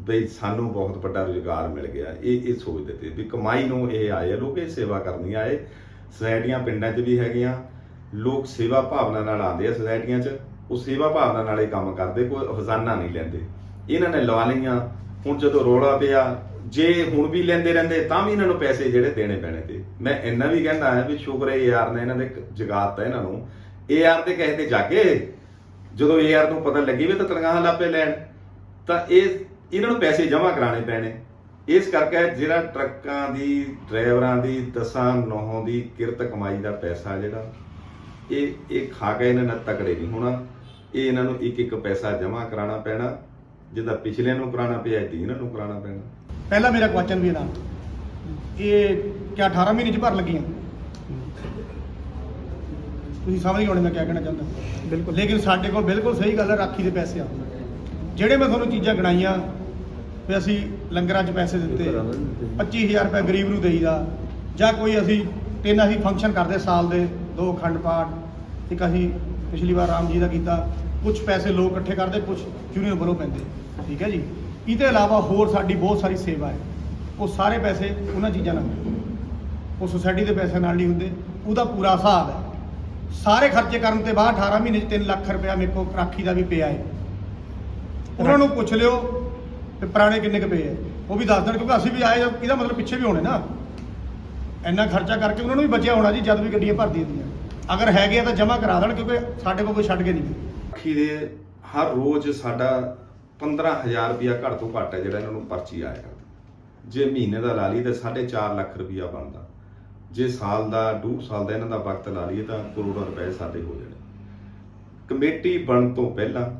ਬਈ ਸਾਨੂੰ ਬਹੁਤ ਵੱਡਾ ਰੁਜ਼ਗਾਰ ਮਿਲ ਗਿਆ। ਇਹ ਇਹ ਸੋਚਦੇ ਤੇ ਵੀ ਕਮਾਈ ਨੂੰ ਇਹ ਆਏ ਆ, ਲੋਕ ਇਹ ਸੇਵਾ ਕਰਨੀ ਆਏ। ਸੁਸਾਇਟੀਆਂ ਪਿੰਡਾਂ 'ਚ ਵੀ ਹੈਗੀਆਂ। ਲੋਕ ਸੇਵਾ ਭਾਵਨਾ ਨਾਲ ਆਉਂਦੇ ਆ ਸੋਸਾਇਟੀਆਂ 'ਚ। ਉਹ ਸੇਵਾ ਭਾਵਨਾ ਨਾਲ ਇਹ ਕੰਮ ਕਰਦੇ ਕੋਈ ਖਜ਼ਾਨਾ ਨਹੀਂ ਲੈਂਦੇ। ਇਹਨਾਂ ਨੇ ਲਵਾ ਲਈਆਂ। ਹੁਣ ਜਦੋਂ ਰੋਲਾ ਪਿਆ ਜੇ ਹੁਣ ਵੀ ਲੈਂਦੇ ਰਹਿੰਦੇ, ਤਾਂ ਵੀ ਇਹਨਾਂ ਨੂੰ ਪੈਸੇ ਜਿਹੜੇ ਦੇਣੇ ਪੈਣੇ ਤੇ। ਮੈਂ ਇੰਨਾ ਵੀ ਕਹਿੰਦਾ ਹਾਂ ਵੀ ਸ਼ੁਕਰ ਹੈ ਯਾਰ ਨੇ ਇਹਨਾਂ ਦੇ ਜਗਾਤਾ ਇਹਨਾਂ ਨੂੰ। ਯਾਰ ਦੇ ਕਹੇ ਤੇ ਜਾਗੇ। ਜਦੋਂ ਯਾਰ ਨੂੰ ਪਤਾ ਲੱਗੀ ਵੀ ਤਾਂ ਤਨਖਾਹ ਲਾਪੇ ਲੈਣ, ਤਾਂ ਇਹ, ਇਹਨਾਂ ਨੂੰ ਪੈਸੇ ਜਮ੍ਹਾਂ ਕਰਾਣੇ ਪੈਣੇ। ਇਸ ਕਰਕੇ ਜਿਹੜਾ ਟਰੱਕਾਂ ਦੀ, ਡਰਾਈਵਰਾਂ ਦੀ, ਦਸਾਂ ਨੌਹਾਂ ਦੀ ਕਿਰਤ ਕਮਾਈ ਦਾ ਪੈਸਾ ਜਿਹੜਾ, ਇਹ ਇਹ ਖਾ ਕੇ ਇਹਨਾਂ ਨਾਲ ਤਕੜੇ ਨਹੀਂ ਹੋਣਾ। ਇਹ ਇਹਨਾਂ ਨੂੰ ਇੱਕ ਇੱਕ ਪੈਸਾ ਜਮ੍ਹਾਂ ਕਰਾਉਣਾ ਪੈਣਾ। ਜਿੱਦਾਂ ਪਿਛਲੇ ਨੂੰ ਕਰਾਉਣਾ ਪਿਆ, ਇਹ ਇਹਨਾਂ ਨੂੰ ਕਰਾਉਣਾ ਪੈਣਾ। ਪਹਿਲਾ ਮੇਰਾ ਕੁਐਸਚਨ ਵੀ ਇਹਦਾ। ਇਹ ਕਿਆ 18 ਮਹੀਨੇ ਚ ਭਰ ਲੱਗੀਆਂ ਤੁਸੀਂ ਸਮਝ ਗਏ ਹੋਣੇ ਮੈਂ ਕਿਆ ਕਹਿਣਾ ਚਾਹੁੰਦਾ। ਬਿਲਕੁਲ। ਲੇਕਿਨ ਸਾਡੇ ਕੋਲ ਬਿਲਕੁਲ ਸਹੀ ਗੱਲ ਹੈ ਰਾਖੀ ਦੇ ਪੈਸੇ ਆ। ਜਿਹੜੇ ਮੈਂ ਤੁਹਾਨੂੰ ਚੀਜ਼ਾਂ ਗਣਾਈਆਂ ਵੀ ਅਸੀਂ ਲੰਗਰਾਂ 'ਚ ਪੈਸੇ ਦਿੱਤੇ 25000 ਰੁਪਏ ਗਰੀਬ ਨੂੰ ਦੇਈਦਾ ਜਾਂ ਕੋਈ ਅਸੀਂ ਤਿੰਨ ਅਸੀਂ ਫੰਕਸ਼ਨ ਕਰਦੇ ਸਾਲ ਦੇ ਦੋ ਅਖੰਡ ਪਾਠ ਇੱਕ ਅਸੀਂ ਪਿਛਲੀ ਵਾਰ ਰਾਮ ਜੀ ਦਾ ਕੀਤਾ ਕੁਝ ਪੈਸੇ ਲੋਕ ਇਕੱਠੇ ਕਰਦੇ ਕੁਝ ਯੂਨੀਅਨ ਵੱਲੋਂ ਪੈਂਦੇ। ਠੀਕ ਹੈ ਜੀ? ਇਹਦੇ ਇਲਾਵਾ ਹੋਰ ਸਾਡੀ ਬਹੁਤ ਸਾਰੀ ਸੇਵਾ ਹੈ। ਉਹ ਸਾਰੇ ਪੈਸੇ ਉਹਨਾਂ ਚੀਜ਼ਾਂ ਨਾਲ ਹੁੰਦੇ। ਉਹ ਸੁਸਾਇਟੀ ਦੇ ਪੈਸੇ ਨਾਲ ਨਹੀਂ ਹੁੰਦੇ। ਉਹਦਾ ਪੂਰਾ ਹਿਸਾਬ ਹੈ। ਸਾਰੇ ਖਰਚੇ ਕਰਨ ਤੇ ਬਾਅਦ 18 ਮਹੀਨੇ ਚ 3 ਲੱਖ ਰੁਪਇਆ ਮੇਰੇ ਕੋਲ ਰਾਖੀ ਦਾ ਵੀ ਪਿਆ ਹੈ। ਉਹਨਾਂ ਨੂੰ ਪੁੱਛ ਲਿਓ ਤੇ ਪੁਰਾਣੇ ਕਿੰਨੇ ਕੁ ਪਏ ਹੈ। ਉਹ ਵੀ ਦੱਸ ਦੇਣ ਕਿਉਂਕਿ ਅਸੀਂ ਵੀ ਆਏ ਇਹਦਾ ਮਤਲਬ ਪਿੱਛੇ ਵੀ ਹੋਣੇ ਨਾ। ਇੰਨਾ ਖਰਚਾ ਕਰਕੇ ਉਹਨਾਂ ਨੂੰ ਵੀ ਬਚਿਆ ਹੋਣਾ ਜੀ, ਜਦ ਵੀ ਗੱਡੀਆਂ ਭਰਦੀਆਂ ਦੀਆਂ ਅਗਰ ਹੈਗੇ ਆ ਤਾਂ ਜਮ੍ਹਾਂ ਕਰਾ ਦੇਣ ਕਿਉਂਕਿ ਸਾਡੇ ਕੋਲ ਕੋਈ ਛੱਡ ਕੇ ਨਹੀਂ ਰਾਖੀ ਦੇ ਹਰ ਰੋਜ਼ ਸਾਡਾ 15000 ਰੁਪਇਆ ਘੱਟ ਤੋਂ ਘੱਟ ਹੈ ਜਿਹੜਾ ਇਹਨਾਂ ਨੂੰ ਪਰਚੀ ਆਇਆ ਕਰਦਾ। ਜੇ ਮਹੀਨੇ ਦਾ ਲਾ ਲਈਏ ਤਾਂ 4.5 ਲੱਖ ਰੁਪਇਆ ਬਣਦਾ। ਜੇ ਸਾਲ ਦਾ, ਡੂਢ ਸਾਲ ਦਾ ਇਹਨਾਂ ਦਾ ਵਕਤ ਲਾ ਲਈਏ ਤਾਂ ਕਰੋੜਾਂ ਰੁਪਏ ਸਾਡੇ ਹੋ ਜਾਣੇ। ਕਮੇਟੀ ਬਣਨ ਤੋਂ ਪਹਿਲਾਂ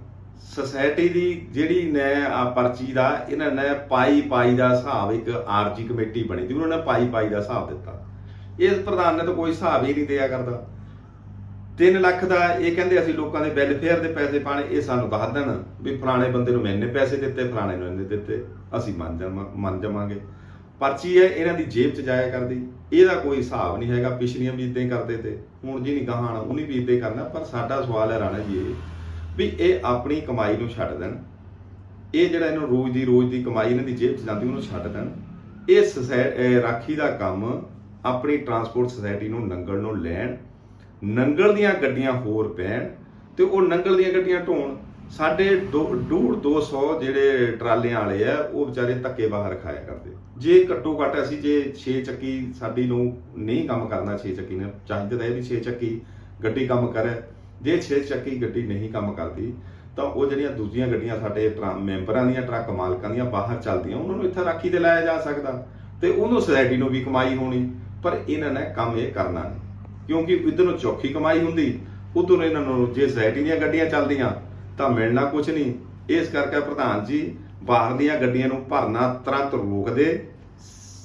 ਸੋਸਾਇਟੀ ਦੀ ਜਿਹੜੀ ਨੇ ਆ ਪਰਚੀ ਦਾ, ਇਹਨਾਂ ਨੇ ਪਾਈ ਪਾਈ ਦਾ ਹਿਸਾਬ ਇੱਕ ਆਰਜੀ ਕਮੇਟੀ ਬਣੀ ਸੀ। ਉਹਨਾਂ ਨੇ ਪਾਈ ਪਾਈ ਦਾ ਹਿਸਾਬ ਦਿੱਤਾ। ਇਸ ਪ੍ਰਧਾਨ ਨੇ ਤਾਂ ਕੋਈ ਹਿਸਾਬ ਹੀ ਨਹੀਂ ਦਿਆ ਕਰਦਾ। 3 ਲੱਖ ਦਾ, ਇਹ ਕਹਿੰਦੇ ਅਸੀਂ ਲੋਕਾਂ ਦੇ ਵੈਲਫੇਅਰ ਦੇ ਪੈਸੇ ਪਾਣੇ ਇਹ ਸਾਨੂੰ ਦੱਸ ਦੇਣ ਵੀ ਫਲਾਣੇ ਬੰਦੇ ਨੂੰ ਮੈਂ ਇੰਨੇ ਪੈਸੇ ਦਿੱਤੇ, ਫਲਾਣੇ ਨੂੰ ਇੰਨੇ ਦਿੱਤੇ, ਅਸੀਂ ਮੰਨ ਜਾਵਾਂ, ਮੰਨ ਜਾਵਾਂਗੇ। ਪਰਚੀ ਹੈ, ਇਹਨਾਂ ਦੀ ਜੇਬ 'ਚ ਜਾਇਆ ਕਰਦੀ, ਇਹਦਾ ਕੋਈ ਹਿਸਾਬ ਨਹੀਂ ਹੈਗਾ, ਪਿਛਲੀਆਂ ਵੀ ਇਦਾਂ ਹੀ ਕਰਦੇ ਤੇ, ਹੁਣ ਜੀ ਨਹੀਂ ਗਾਹਾਂ ਉਹਨੇ ਵੀ ਇਦਾਂ ਕਰਨਾ, ਪਰ ਸਾਡਾ ਸਵਾਲ ਹੈ ਰਾਣਾ ਜੀ ਇਹ, ਵੀ ਇਹ ਆਪਣੀ ਕਮਾਈ ਨੂੰ ਛੱਡ ਦੇਣ, ਇਹ ਜਿਹੜਾ ਇਹਨੂੰ ਰੋਜ਼ ਦੀ ਰੋਜ਼ ਦੀ ਕਮਾਈ ਇਹਨਾਂ ਦੀ ਜੇਬ 'ਚ ਜਾਂਦੀ, ਉਹਨੂੰ ਛੱਡ ਦੇਣ, ਇਹ ਸੁਸਾਇ- ਰਾਖੀ ਦਾ ਕੰਮ ਆਪਣੀ ਟਰਾਂਸਪੋਰਟ ਸੁਸਾਇਟੀ ਨੂੰ ਨੰਗਲ ਨੂੰ ਲੈਣ ਨੰਗਲ ਦੀਆਂ ਗੱਡੀਆਂ ਹੋਰ ਪੈਣ ਤੇ ਉਹ ਨੰਗਲ ਦੀਆਂ ਗੱਡੀਆਂ ਢੋਣ। ਸਾਡੇ ਦੋ- ਡੂਢ 200 ਜਿਹੜੇ ਟਰਾਲਿਆਂ ਵਾਲੇ ਆ, ਉਹ ਵਿਚਾਰੇ ਧੱਕੇ ਬਾਹਰ ਖਾਇਆ ਕਰਦੇ। ਜੇ ਘੱਟੋ ਘੱਟ ਅਸੀਂ ਜੇ 6 ਚੱਕੀ ਸਾਡੀ ਨੂੰ ਨਹੀਂ ਕੰਮ ਕਰਨਾ 6 ਚੱਕੀ ਨੇ ਚਾਹੀਦਾ ਤਾਂ ਇਹ ਵੀ 6 ਚੱਕੀ ਗੱਡੀ ਕੰਮ ਕਰੇ। ਜੇ 6 ਚੱਕੀ ਗੱਡੀ ਨਹੀਂ ਕੰਮ ਕਰਦੀ, ਤਾਂ ਉਹ ਜਿਹੜੀਆਂ ਦੂਜੀਆਂ ਗੱਡੀਆਂ ਸਾਡੇ ਟਰਾ- ਮੈਂਬਰਾਂ ਦੀਆਂ, ਟਰੱਕ ਮਾਲਕਾਂ ਦੀਆਂ ਬਾਹਰ ਚੱਲਦੀਆਂ, ਉਹਨਾਂ ਨੂੰ ਇੱਥੇ ਰਾਖੀ ਤੇ ਲਾਇਆ ਜਾ ਸਕਦਾ। ਤੇ ਉਹਨੂੰ ਸੋਸਾਇਟੀ ਨੂੰ ਵੀ ਕਮਾਈ ਹੋਣੀ, ਪਰ ਇਹਨਾਂ ਨੇ ਕੰਮ ਇਹ ਕਰਨਾ ਨਹੀਂ। ਕਿਉਂਕਿ ਇਧਰ ਨੂੰ ਚੌਖੀ ਕਮਾਈ ਹੁੰਦੀ, ਉਧਰ ਨੂੰ ਇਹਨਾਂ ਨੂੰ ਜੇ ਸੁਸਾਇਟੀ ਦੀਆਂ ਗੱਡੀਆਂ ਚੱਲਦੀਆਂ, ਤਾਂ ਮਿਲਣਾ ਕੁਝ ਨਹੀਂ। ਇਸ ਕਰਕੇ ਪ੍ਰਧਾਨ ਜੀ, ਬਾਹਰ ਦੀਆਂ ਗੱਡੀਆਂ ਨੂੰ ਭਰਨਾ ਤੁਰੰਤ ਰੋਕ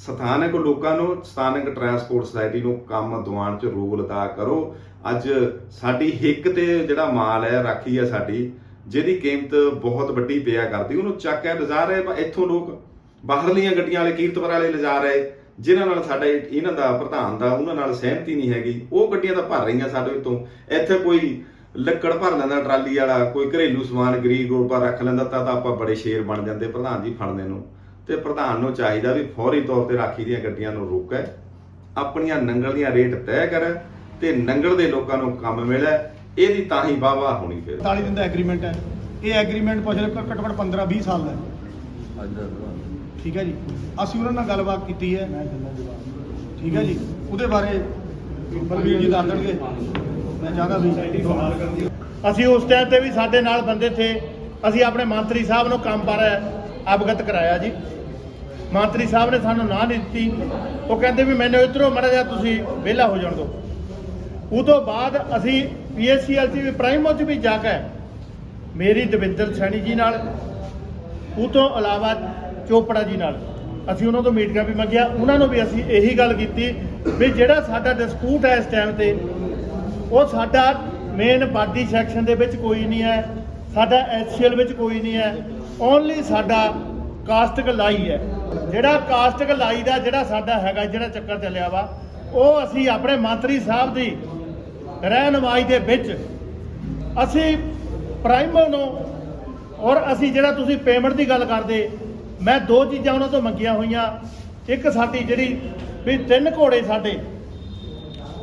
ਸਥਾਨਕ ਲੋਕਾਂ ਨੂੰ, ਸਥਾਨਕ ਟਰਾਂਸਪੋਰਟ ਸੁਸਾਇਟੀ ਨੂੰ ਕੰਮ ਦਿਵਾਉਣ 'ਚ ਰੋਕ ਲਗਾ ਕਰੋ। ਅੱਜ ਸਾਡੀ ਹਿੱਕ ਤੇ ਜਿਹੜਾ ਮਾਲ ਹੈ, ਰਾਖੀ ਹੈ ਸਾਡੀ, ਜਿਹਦੀ ਕੀਮਤ ਬਹੁਤ ਵੱਡੀ ਪਿਆ ਕਰਦੀ, ਉਹਨੂੰ ਚੱਕ ਕੇ ਲਿਜਾ ਰਹੇ ਇੱਥੋਂ ਲੋਕ। ਬਾਹਰਲੀਆਂ ਗੱਡੀਆਂ ਵਾਲੇ ਕੀਰਤਪੁਰ ਵਾਲੇ ਲਿਜਾ ਰਹੇ। ਜਿਨ੍ਹਾਂ ਨਾਲ ਸਾਡਾ ਇਹ- ਇਹਨਾਂ ਦਾ ਪ੍ਰਧਾਨ ਦਾ ਉਹਨਾਂ ਨਾਲ ਸਹਿਮਤੀ ਨਹੀਂ ਹੈਗੀ ਉਹ ਗੱਡੀਆਂ ਤਾਂ ਭਰ ਰਹੀਆਂ ਸਾਡੇ ਤੋਂ। ਇੱਥੇ ਕੋਈ ਲੱਕੜ ਭਰ ਲੈਂਦਾ ਟਰਾਲੀ ਵਾਲਾ ਕੋਈ ਘਰੇਲੂ ਸਮਾਨ ਗਰੀਬ ਗੁਰਬਾ ਰੱਖ ਲੈਂਦਾ ਤਾਂ ਤਾਂ ਆਪਾਂ ਬੜੇ ਸ਼ੇਰ ਬਣ ਜਾਂਦੇ ਪ੍ਰਧਾਨ ਜੀ ਫੜਨੇ ਨੂੰ। ਤੇ ਪ੍ਰਧਾਨ ਨੂੰ ਚਾਹੀਦਾ ਵੀ ਫੌਰੀ ਤੌਰ ਤੇ ਰਾਖੀ ਦੀਆਂ ਗੱਡੀਆਂ ਨੂੰ ਰੋਕੇ ਆਪਣੀਆਂ ਨੰਗਲ ਦੀਆਂ ਰੇਟ ਤੈਅ ਕਰੇ ਤੇ ਨੰਗਲ ਦੇ ਲੋਕਾਂ ਨੂੰ ਕੰਮ ਮਿਲੇ ਇਹਦੀ ਤਾਂ ਹੀ ਵਾਹ ਹੋਣੀ ਫਿਰ। 40 ਦਿਨ ਦਾ ਐਗਰੀਮੈਂਟ ਹੈ। ਇਹ ਐਗਰੀਮੈਂਟ ਪੁੱਛ ਲਓ ਘੱਟੋ ਘੱਟ 15 20 ਸਾਲ ਦਾ ਹੈ ਠੀਕ ਹੈ ਜੀ? ਅਸੀਂ ਉਹਨਾਂ ਨਾਲ ਗੱਲਬਾਤ ਕੀਤੀ ਹੈ। ਠੀਕ ਹੈ ਜੀ? ਉਹਦੇ ਬਾਰੇ ਬਲਵੀਰ ਜੀ ਦੱਸ ਦੇਣਗੇ। ਮੈਂ ਚਾਹਦਾ ਵੀ ਅਸੀਂ ਉਸ ਟਾਈਮ ਤੇ ਵੀ ਸਾਡੇ ਨਾਲ ਬੰਦੇ ਥੇ। ਅਸੀਂ ਆਪਣੇ ਮੰਤਰੀ ਸਾਹਿਬ ਨੂੰ ਕੰਮ ਬਾਰੇ ਅਵਗਤ ਕਰਾਇਆ ਜੀ। ਮੰਤਰੀ ਸਾਹਿਬ ਨੇ ਸਾਨੂੰ ਨਾ ਨਹੀਂ ਦਿੱਤੀ। ਉਹ ਕਹਿੰਦੇ ਵੀ ਮੈਨੂੰ ਇਧਰੋਂ ਮੜਾ ਜਾ ਤੁਸੀਂ ਵਿਹਲਾ ਹੋ ਜਾਣ ਦਿਓ ਉਹ ਤੋਂ ਬਾਅਦ ਅਸੀਂ ਪੀਐਸਸੀਐਲਟੀ ਵੀ ਪ੍ਰਾਈਮੋ ਚ ਵੀ ਜਾ ਕੇ ਮੇਰੀ ਦਵਿੰਦਰ ਸੈਣੀ ਜੀ ਨਾਲ। ਉਹ ਤੋਂ ਇਲਾਵਾ ਚੋਪੜਾ ਜੀ ਨਾਲ। ਅਸੀਂ ਉਹਨਾਂ ਤੋਂ ਮੀਟਿੰਗਾਂ ਵੀ ਮੰਗਿਆ। ਉਹਨਾਂ ਨੂੰ ਵੀ ਅਸੀਂ ਇਹੀ ਗੱਲ ਕੀਤੀ ਵੀ ਜਿਹੜਾ ਸਾਡਾ ਡਿਸਪਿਊਟ ਹੈ ਇਸ ਟਾਈਮ ਤੇ, ਉਹ ਸਾਡਾ ਮੇਨ ਬਾਡੀ ਸੈਕਸ਼ਨ ਦੇ ਵਿੱਚ ਕੋਈ ਨਹੀਂ ਹੈ, ਸਾਡਾ ਐਚਸੀਐਲ ਵਿੱਚ ਕੋਈ ਨਹੀਂ ਹੈ ਓਨਲੀ ਸਾਡਾ ਕਾਸਟਕ ਲਾਈ ਹੈ। ਜਿਹੜਾ ਕਾਸਟਕ ਲਾਈ ਦਾ ਜਿਹੜਾ ਸਾਡਾ ਹੈਗਾ, ਜਿਹੜਾ ਚੱਕਰ ਚੱਲਿਆ ਵਾ, ਉਹ ਅਸੀਂ ਆਪਣੇ ਮੰਤਰੀ ਸਾਹਿਬ ਦੀ ਰਹਿਨਮਾਈ ਦੇ ਵਿੱਚ ਅਸੀਂ ਪ੍ਰਾਈਮਰ ਨੂੰ ਔਰ ਅਸੀਂ ਜਿਹੜਾ ਤੁਸੀਂ ਪੇਮੈਂਟ ਦੀ ਗੱਲ ਕਰਦੇ ਮੈਂ ਦੋ ਚੀਜ਼ਾਂ ਉਹਨਾਂ ਤੋਂ ਮੰਗੀਆਂ ਹੋਈਆਂ। ਇੱਕ ਸਾਡੀ ਜਿਹੜੀ ਵੀ ਤਿੰਨ ਘੋੜੇ ਸਾਡੇ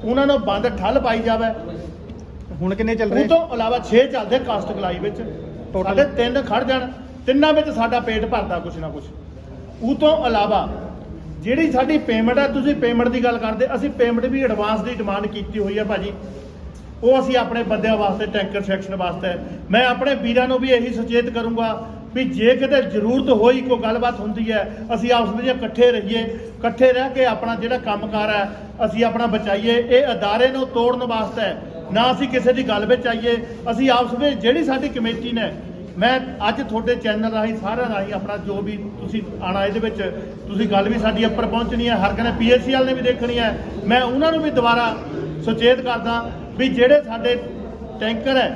ਉਹਨਾਂ ਨੂੰ ਬੰਦ ਠੱਲ ਪਾਈ ਜਾਵੇ। ਹੁਣ ਕਿੰਨੇ ਚੱਲ ਉਹ ਰਹੇ ਤੋਂ ਇਲਾਵਾ 6 ਚੱਲਦੇ ਕਾਸਟ ਕਲਾਈ ਵਿੱਚ? ਸਾਡੇ ਤਿੰਨ ਖੜ ਜਾਣ ਤਿੰਨਾਂ ਵਿੱਚ ਸਾਡਾ ਪੇਟ ਭਰਦਾ ਕੁਛ ਨਾ ਕੁਛ। ਉਹ ਤੋਂ ਇਲਾਵਾ ਜਿਹੜੀ ਸਾਡੀ ਪੇਮੈਂਟ ਹੈ ਤੁਸੀਂ ਪੇਮੈਂਟ ਦੀ ਗੱਲ ਕਰਦੇ ਅਸੀਂ ਪੇਮੈਂਟ ਵੀ ਐਡਵਾਂਸ ਦੀ ਡਿਮਾਂਡ ਕੀਤੀ ਹੋਈ ਹੈ ਭਾਜੀ। ਉਹ ਅਸੀਂ ਆਪਣੇ ਬੰਦਿਆਂ ਵਾਸਤੇ ਟੈਂਕਰ ਸੈਕਸ਼ਨ ਵਾਸਤੇ। ਮੈਂ ਆਪਣੇ ਵੀਰਾਂ ਨੂੰ ਵੀ ਇਹੀ ਸੁਚੇਤ ਕਰੂੰਗਾ ਵੀ ਜੇ ਕਿਤੇ ਜ਼ਰੂਰਤ ਹੋਈ, ਕੋਈ ਗੱਲਬਾਤ ਹੁੰਦੀ ਹੈ, ਅਸੀਂ ਆਪਸ ਵਿੱਚ ਇਕੱਠੇ ਰਹੀਏ, ਇਕੱਠੇ ਰਹਿ ਕੇ ਆਪਣਾ ਜਿਹੜਾ ਕੰਮਕਾਰ ਹੈ, ਅਸੀਂ ਆਪਣਾ ਬਚਾਈਏ। ਇਹ ਅਦਾਰੇ ਨੂੰ ਤੋੜਨ ਵਾਸਤੇ ਨਾ ਅਸੀਂ ਕਿਸੇ ਦੀ ਗੱਲ ਵਿੱਚ ਆਈਏ, ਅਸੀਂ ਆਪਸ ਵਿੱਚ ਜਿਹੜੀ ਸਾਡੀ ਕਮੇਟੀ ਨੇ, ਮੈਂ ਅੱਜ ਤੁਹਾਡੇ ਚੈਨਲ ਰਾਹੀਂ, ਸਾਰਿਆਂ ਰਾਹੀਂ ਆਪਣਾ ਜੋ ਵੀ ਤੁਸੀਂ ਆਣਾ ਇਹਦੇ ਵਿੱਚ, ਤੁਸੀਂ ਗੱਲ ਵੀ ਸਾਡੀ ਉੱਪਰ ਪਹੁੰਚਣੀ ਹੈ, ਹਰ ਕਹਿੰਦੇ ਪੀਐਸਸੀ ਵਾਲੇ ਨੇ ਵੀ ਦੇਖਣੀ ਹੈ, ਮੈਂ ਉਹਨਾਂ ਨੂੰ ਵੀ ਦੁਬਾਰਾ ਸੁਚੇਤ ਕਰਦਾ ਵੀ ਜਿਹੜੇ ਸਾਡੇ ਟੈਂਕਰ ਹੈ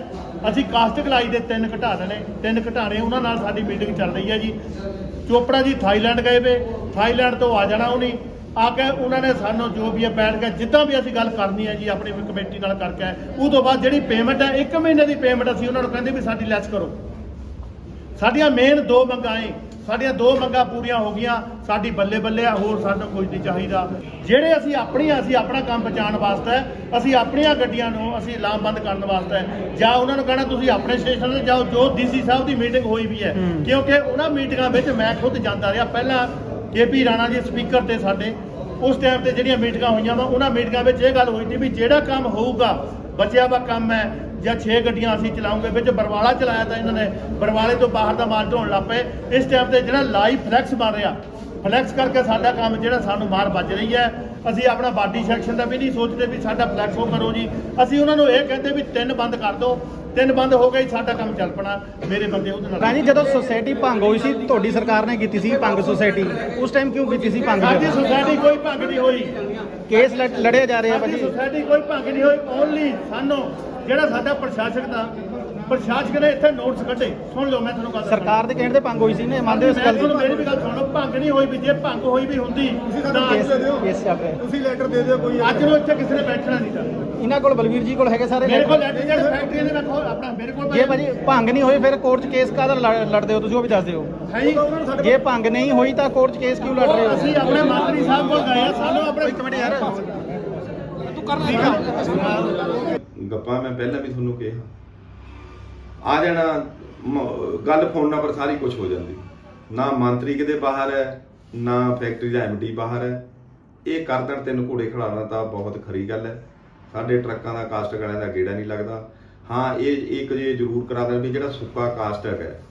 ਅਸੀਂ ਕਾਸਟ ਕਲਾਈ ਦੇ ਤਿੰਨ ਘਟਾ ਦੇਣੇ, ਤਿੰਨ ਘਟਾਣੇ ਉਹਨਾਂ ਨਾਲ ਸਾਡੀ ਮੀਟਿੰਗ ਚੱਲ ਰਹੀ ਹੈ ਜੀ। ਚੋਪੜਾ ਜੀ ਥਾਈਲੈਂਡ ਗਏ ਵੇ, ਥਾਈਲੈਂਡ ਤੋਂ ਆ ਜਾਣਾ ਉਹਨੇ। ਆ ਕੇ ਉਹਨਾਂ ਨੇ ਸਾਨੂੰ ਜੋ ਵੀ ਹੈ ਬੈਠ ਕੇ, ਜਿੱਦਾਂ ਵੀ ਅਸੀਂ ਗੱਲ ਕਰਨੀ ਹੈ ਜੀ, ਆਪਣੀ ਕਮੇਟੀ ਨਾਲ ਕਰਕੇ ਉਹ ਤੋਂ ਬਾਅਦ ਜਿਹੜੀ ਪੇਮੈਂਟ ਹੈ 1 ਮਹੀਨੇ ਦੀ ਪੇਮੈਂਟ ਅਸੀਂ ਉਹਨਾਂ ਨੂੰ ਕਹਿੰਦੇ ਵੀ ਸਾਡੀ ਲੈਸ ਕਰੋ। ਸਾਡੀਆਂ ਮੇਨ ਦੋ ਮੰਗਾਂ ਏ ਸਾਡੀਆਂ ਦੋ ਮੰਗਾਂ ਪੂਰੀਆਂ ਹੋ ਗਈਆਂ ਸਾਡੀ ਬੱਲੇ ਬੱਲੇ ਆ ਹੋਰ ਸਾਨੂੰ ਕੁਝ ਨਹੀਂ ਚਾਹੀਦਾ। ਜਿਹੜੇ ਅਸੀਂ ਆਪਣੀਆਂ ਅਸੀਂ ਆਪਣਾ ਕੰਮ ਬਚਾਉਣ ਵਾਸਤੇ ਅਸੀਂ ਆਪਣੀਆਂ ਗੱਡੀਆਂ ਨੂੰ ਅਸੀਂ ਲਾਮਬੰਦ ਕਰਨ ਵਾਸਤੇ ਜਾਂ ਉਹਨਾਂ ਨੂੰ ਕਹਿਣਾ ਤੁਸੀਂ ਆਪਣੇ ਸਟੇਸ਼ਨ ਤੇ ਜਾਓ ਜੋ ਡੀਸੀ ਸਾਹਿਬ ਦੀ ਮੀਟਿੰਗ ਹੋਈ ਵੀ ਹੈ। ਹੂੰ। ਕਿਉਂਕਿ ਉਹਨਾਂ ਮੀਟਿੰਗਾਂ ਵਿੱਚ ਮੈਂ ਖੁਦ ਜਾਂਦਾ ਰਿਹਾ। ਪਹਿਲਾਂ ਕੇਪੀ ਰਾਣਾ ਜੀ ਸਪੀਕਰ ਤੇ ਸਾਡੇ ਉਸ ਟਾਈਮ ਤੇ ਜਿਹੜੀਆਂ ਮੀਟਿੰਗਾਂ ਹੋਈਆਂ ਵਾ ਉਹਨਾਂ ਮੀਟਿੰਗਾਂ ਵਿੱਚ ਇਹ ਗੱਲ ਹੋਈ ਸੀ ਵੀ ਜਿਹੜਾ ਕੰਮ ਹੋਊਗਾ ਬਚਿਆ ਵਾ ਕੰਮ ਹੈ। ਜਾਂ 6 ਗੱਡੀਆਂ ਅਸੀਂ ਚਲਾਉਂਗੇ ਵਿੱਚ ਬਰਵਾਲਾ ਚਲਾਇਆ ਤਾਂ ਇਹਨਾਂ ਨੇ। ਬਰਵਾਲੇ ਤੋਂ ਬਾਹਰ ਦਾ ਮਾਲ ਢੋਣ ਲੱਗ ਪਏ। ਇਸ ਟਾਈਮ ਤੇ ਜਿਹੜਾ ਲਾਈਵ ਫਲੈਕਸ ਬਣ ਰਿਹਾ ਫਲੈਕਸ ਕਰਕੇ ਸਾਡਾ ਕੰਮ ਜਿਹੜਾ ਸਾਨੂੰ ਮਾਰ ਵੱਜ ਰਹੀ ਹੈ। ਅਸੀਂ ਆਪਣਾ ਬਾਡੀ ਸੈਕਸ਼ਨ ਦਾ ਵੀ ਨਹੀਂ ਸੋਚਦੇ ਵੀ ਸਾਡਾ ਫਲੈਕਸ ਉਹ ਕਰੋ ਜੀ। ਅਸੀਂ ਉਹਨਾਂ ਨੂੰ ਇਹ ਕਹਿੰਦੇ ਵੀ ਤਿੰਨ ਬੰਦ ਕਰ ਦਿਓ। ਤਿੰਨ ਬੰਦ ਹੋ ਗਏ ਸਾਡਾ ਕੰਮ ਚੱਲ ਪਣਾ। ਮੇਰੇ ਬੰਦੇ ਉਹਦੇ ਨਾਲ ਰਾਜੀ ਜਦੋਂ ਸੁਸਾਇਟੀ ਭੰਗ ਹੋਈ ਸੀ ਤੁਹਾਡੀ ਸਰਕਾਰ ਨੇ ਕੀਤੀ ਸੀ ਭੰਗ ਸੁਸਾਇਟੀ ਉਸ ਟਾਈਮ ਕਿਉਂ ਕੀਤੀ ਸੀ ਭੰਗ? ਸਾਡੀ ਸੁਸਾਇਟੀ ਕੋਈ ਭੰਗ ਨਹੀਂ ਹੋਈ। ਕੇਸ ਲੜ- ਲੜੇ ਜਾ ਰਹੇ ਆ ਸਾਡੀ ਭਾਜੀ ਸੁਸਾਇਟੀ ਕੋਈ ਭੰਗ ਨਹੀਂ ਹੋਈ ਓਨਲੀ ਸਾਨੂੰ ਜਿਹੜਾ ਸਾਡਾ ਪ੍ਰਸ਼ਾਸਕ ਦਾ ਪ੍ਰਸ਼ਾਸਕ ਨੇ ਇੱਥੇ ਨੋਟਿਸ ਕੱਢੇ। ਸੁਣ ਲਓ ਮੈਂ ਤੁਹਾਨੂੰ ਗੱਲ ਸਰਕਾਰ ਦੇ ਕਹਿਣ ਤੇ ਭੰਗ ਹੋਈ ਸੀ ਨੇ ਮੰਨਦੇ ਹੋ ਇਸ ਗੱਲ ਤੁਹਾਨੂੰ ਮੇਰੀ ਦੀ ਵੀ ਗੱਲ ਸੁਣ ਲਓ ਭੰਗ ਨਹੀਂ ਹੋਈ ਵੀ ਜੇ ਭੰਗ ਹੋਈ ਵੀ ਹੁੰਦੀ ਤਾਂ ਕੇਸ ਕੇਸ ਚੱਲ ਰਿਹਾ। ਤੁਸੀਂ ਲੈਟਰ ਦੇ ਦਿਓ ਕੋਈ ਅੱਜ ਨੂੰ ਇੱਥੇ ਕਿਸੇ ਨੇ ਬੈਠਣਾ ਨਹੀਂ ਤਾਂ। ਇਹਨਾਂ ਕੋਲ ਬਲਵੀਰ ਜੀ ਕੋਲ ਹੈਗੇ ਸਾਰੇ ਮੇਰੇ ਕੋਲ ਲੈਟਰ ਫੈਕਟਰੀ ਦੇ ਰੱਖੋ ਆਪਣਾ ਮੇਰੇ ਕੋਲ ਜੇ ਭਾਜੀ ਭੰਗ ਨਹੀਂ ਹੋਈ ਫਿਰ ਕੋਰਟ 'ਚ ਕੇਸ ਕਾਹਦਾ ਲੜ- ਲੜਦੇ ਹੋ? ਤੁਸੀਂ ਉਹ ਵੀ ਦੱਸ ਦਿਓ। ਹੈ ਜੀ ਜੇ ਭੰਗ ਨਹੀਂ ਹੋਈ ਤਾਂ ਕੋਰਟ 'ਚ ਕੇਸ ਕਿਉਂ ਲੜ ਰਹੇ ਉਹ ਅਸੀਂ ਹੋ ਆਪਣੇ ਮੰਤਰੀ ਸਾਹਿਬ ਕੋਲ ਗਏ ਆ ਸਾਨੂੰ ਆਪਣੇ ਗੱਪਾਂ ਮੈਂ ਪਹਿਲਾਂ ਵੀ ਤੁਹਾਨੂੰ ਕਿਹਾ। ਆ ਜਾਣਾ, ਮ- ਗੱਲ ਫੋਨਾਂ ਪਰ ਸਾਰੀ ਕੁਝ ਹੋ ਜਾਂਦੀ। ਨਾ ਮੰਤਰੀ ਕਿਤੇ ਬਾਹਰ ਹੈ, ਨਾ ਫੈਕਟਰੀ ਦਾ ਐਮਡੀ ਬਾਹਰ ਹੈ। ਇਹ ਕਰ ਦੇਣ ਤਿੰਨ ਘੋੜੇ ਖੜਾਉਣਾ ਤਾਂ ਬਹੁਤ ਖਰੀ ਗੱਲ ਹੈ। ਸਾਡੇ ਟਰੱਕਾਂ ਦਾ ਕਾਸਟ ਵਾਲਿਆਂ ਦਾ ਗੇੜਾ ਨਹੀਂ ਲੱਗਦਾ। ਹਾਂ, ਇਹ ਇੱਕ ਜੇ ਜ਼ਰੂਰ ਕਰਾ ਦੇਣ ਵੀ ਜਿਹੜਾ ਸੁੱਕਾ ਕਾਸਟ ਹੈ,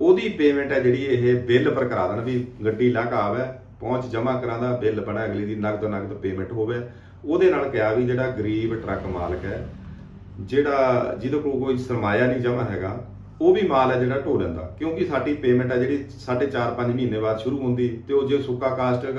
ਉਹਦੀ ਪੇਮੈਂਟ ਹੈ ਜਿਹੜੀ ਇਹ ਬਿੱਲ ਪਰ ਕਰਾ ਦੇਣ ਵੀ ਗੱਡੀ ਲਾਗਾ ਆਵੇ, ਪਹੁੰਚ ਜਮ੍ਹਾਂ ਕਰਾਂਦਾ ਬਿੱਲ ਬਣਾ ਅਗਲੀ ਦੀ, ਨਗਦ ਨਗਦ ਪੇਮੈਂਟ ਹੋਵੇ। ਉਹਦੇ ਨਾਲ ਕਿਹਾ ਵੀ ਜਿਹੜਾ ਗਰੀਬ ਟਰੱਕ ਮਾਲਕ ਹੈ, ਜਿਹੜਾ ਜਿਹਦੇ ਕੋਲ ਕੋਈ ਸਰਮਾਇਆ ਨਹੀਂ ਜਮਾ ਹੈਗਾ, ਉਹ ਵੀ ਮਾਲ ਹੈ ਜਿਹੜਾ ਢੋ ਲੈਂਦਾ ਕਿਉਂਕਿ ਸਾਡੀ ਪੇਮੈਂਟ ਹੈ ਜਿਹੜੀ ਸਾਢੇ 4-5 ਮਹੀਨੇ ਬਾਅਦ ਸ਼ੁਰੂ ਹੁੰਦੀ, ਤੇ ਉਹ ਜੇ ਸੁੱਕਾ ਕਾਸਟਕ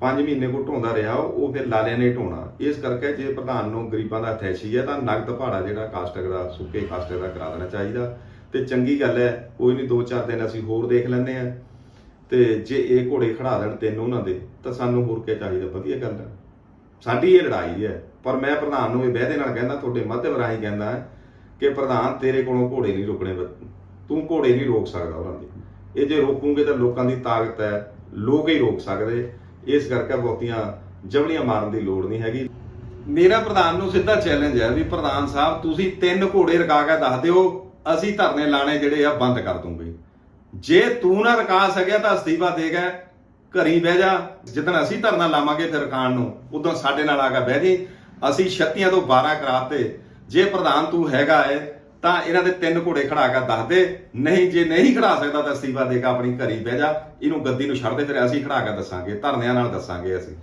5 ਮਹੀਨੇ ਕੋ ਢੋਂਦਾ ਰਿਹਾ, ਉਹ ਫਿਰ ਲਾਲਿਆਂ ਨੇ ਢੋਣਾ। ਇਸ ਕਰਕੇ ਜੇ ਪ੍ਰਧਾਨ ਨੂੰ ਗਰੀਬਾਂ ਦਾ ਅਥੈਸ਼ੀ ਹੈ, ਤਾਂ ਨਗਦ ਭਾੜਾ ਜਿਹੜਾ ਕਾਸਟਕ ਦਾ ਸੁੱਕੇ ਕਾਸਟਕ ਦਾ ਕਰਾ ਦੇਣਾ ਚਾਹੀਦਾ। ਤੇ ਚੰਗੀ ਗੱਲ ਹੈ, ਕੋਈ ਨਹੀਂ 2-4 ਦਿਨ ਅਸੀਂ ਹੋਰ ਦੇਖ ਲੈਂਦੇ ਆ ਤੇ ਜੇ ਇਹ ਘੋੜੇ ਖੜਾ ਦੇਣ ਤਿੰਨ ਉਹਨਾਂ ਦੇ, ਤਾਂ ਸਾਨੂੰ ਹੋਰ ਕੀ ਚਾਹੀਦਾ? ਵਧੀਆ ਗੱਲ ਹੈ। ਸਾਡੀ ਇਹ ਲੜਾਈ ਹੈ। ਪਰ ਮੈਂ ਪ੍ਰਧਾਨ ਨੂੰ ਇਹ ਵਾਅਦੇ ਨਾਲ ਕਹਿੰਦਾ, ਤੁਹਾਡੇ ਮਾਧਿਅਮ ਰਾਹੀਂ ਕਹਿੰਦਾ ਕਿ ਪ੍ਰਧਾਨ ਤੇਰੇ ਕੋਲੋਂ ਘੋੜੇ ਨਹੀਂ ਰੁਕਣੇ ਤੂੰ ਘੋੜੇ ਨਹੀਂ ਰੋਕ ਸਕਦਾ ਉਹਨਾਂ ਦੇ। ਇਹ ਜੇ ਰੋਕੂਗੇ ਤਾਂ ਲੋਕਾਂ ਦੀ ਤਾਕਤ ਹੈ। ਲੋਕ ਹੀ ਰੋਕ ਸਕਦੇ। ਇਸ ਕਰਕੇ ਬਹੁਤੀਆਂ ਜਵਲੀਆਂ ਮਾਰਨ ਦੀ ਲੋੜ ਨਹੀਂ ਹੈਗੀ। ਮੇਰਾ ਪ੍ਰਧਾਨ ਨੂੰ ਸਿੱਧਾ ਚੈਲੰਜ ਹੈ ਵੀ ਪ੍ਰਧਾਨ ਸਾਹਿਬ, ਤੁਸੀਂ ਤਿੰਨ ਘੋੜੇ ਰਕਾ ਕੇ ਦੱਸ ਦਿਓ, ਅਸੀਂ ਧਰਨੇ ਲਾਣੇ ਜਿਹੜੇ ਆ ਬੰਦ ਕਰ ਦੂੰਗੇ। ਜੇ ਤੂੰ ਨਾ ਰਕਾ ਸਕਿਆ ਤਾਂ ਅਸਤੀਫਾ ਦੇ ਗਿਆ ਘਰੀ ਬਹਿ ਜਾ, ਜਿੱਦਣ ਅਸੀਂ ਧਰਨਾ ਲਾਵਾਂਗੇ ਫਿਰ ਖਾਣ ਨੂੰ, ਉਦੋਂ ਸਾਡੇ ਨਾਲ ਆ ਕੇ ਬਹਿ ਜੀ। ਅਸੀਂ 36 ਤੋਂ 12 ਕਰਾਤੇ ਜੇ ਪ੍ਰਧਾਨ ਤੂੰ ਹੈਗਾ ਏ, ਤਾਂ ਇਹਨਾਂ ਦੇ ਤਿੰਨ ਘੋੜੇ ਖੜਾ ਕੇ ਦੱਸ ਦੇ। ਨਹੀਂ, ਜੇ ਨਹੀਂ ਖੜਾ ਸਕਦਾ ਤਾਂ ਅਸਤੀਫਾ ਦੇ ਕੇ ਆਪਣੀ ਘਰੀ ਬਹਿ ਜਾ। ਇਹਨੂੰ ਗੱਦੀ ਨੂੰ ਛੱਡ ਦੇ, ਫਿਰ ਅਸੀਂ ਖੜਾ ਕੇ ਦੱਸਾਂਗੇ, ਧਰਨਿਆਂ ਨਾਲ ਦੱਸਾਂਗੇ ਅਸੀਂ।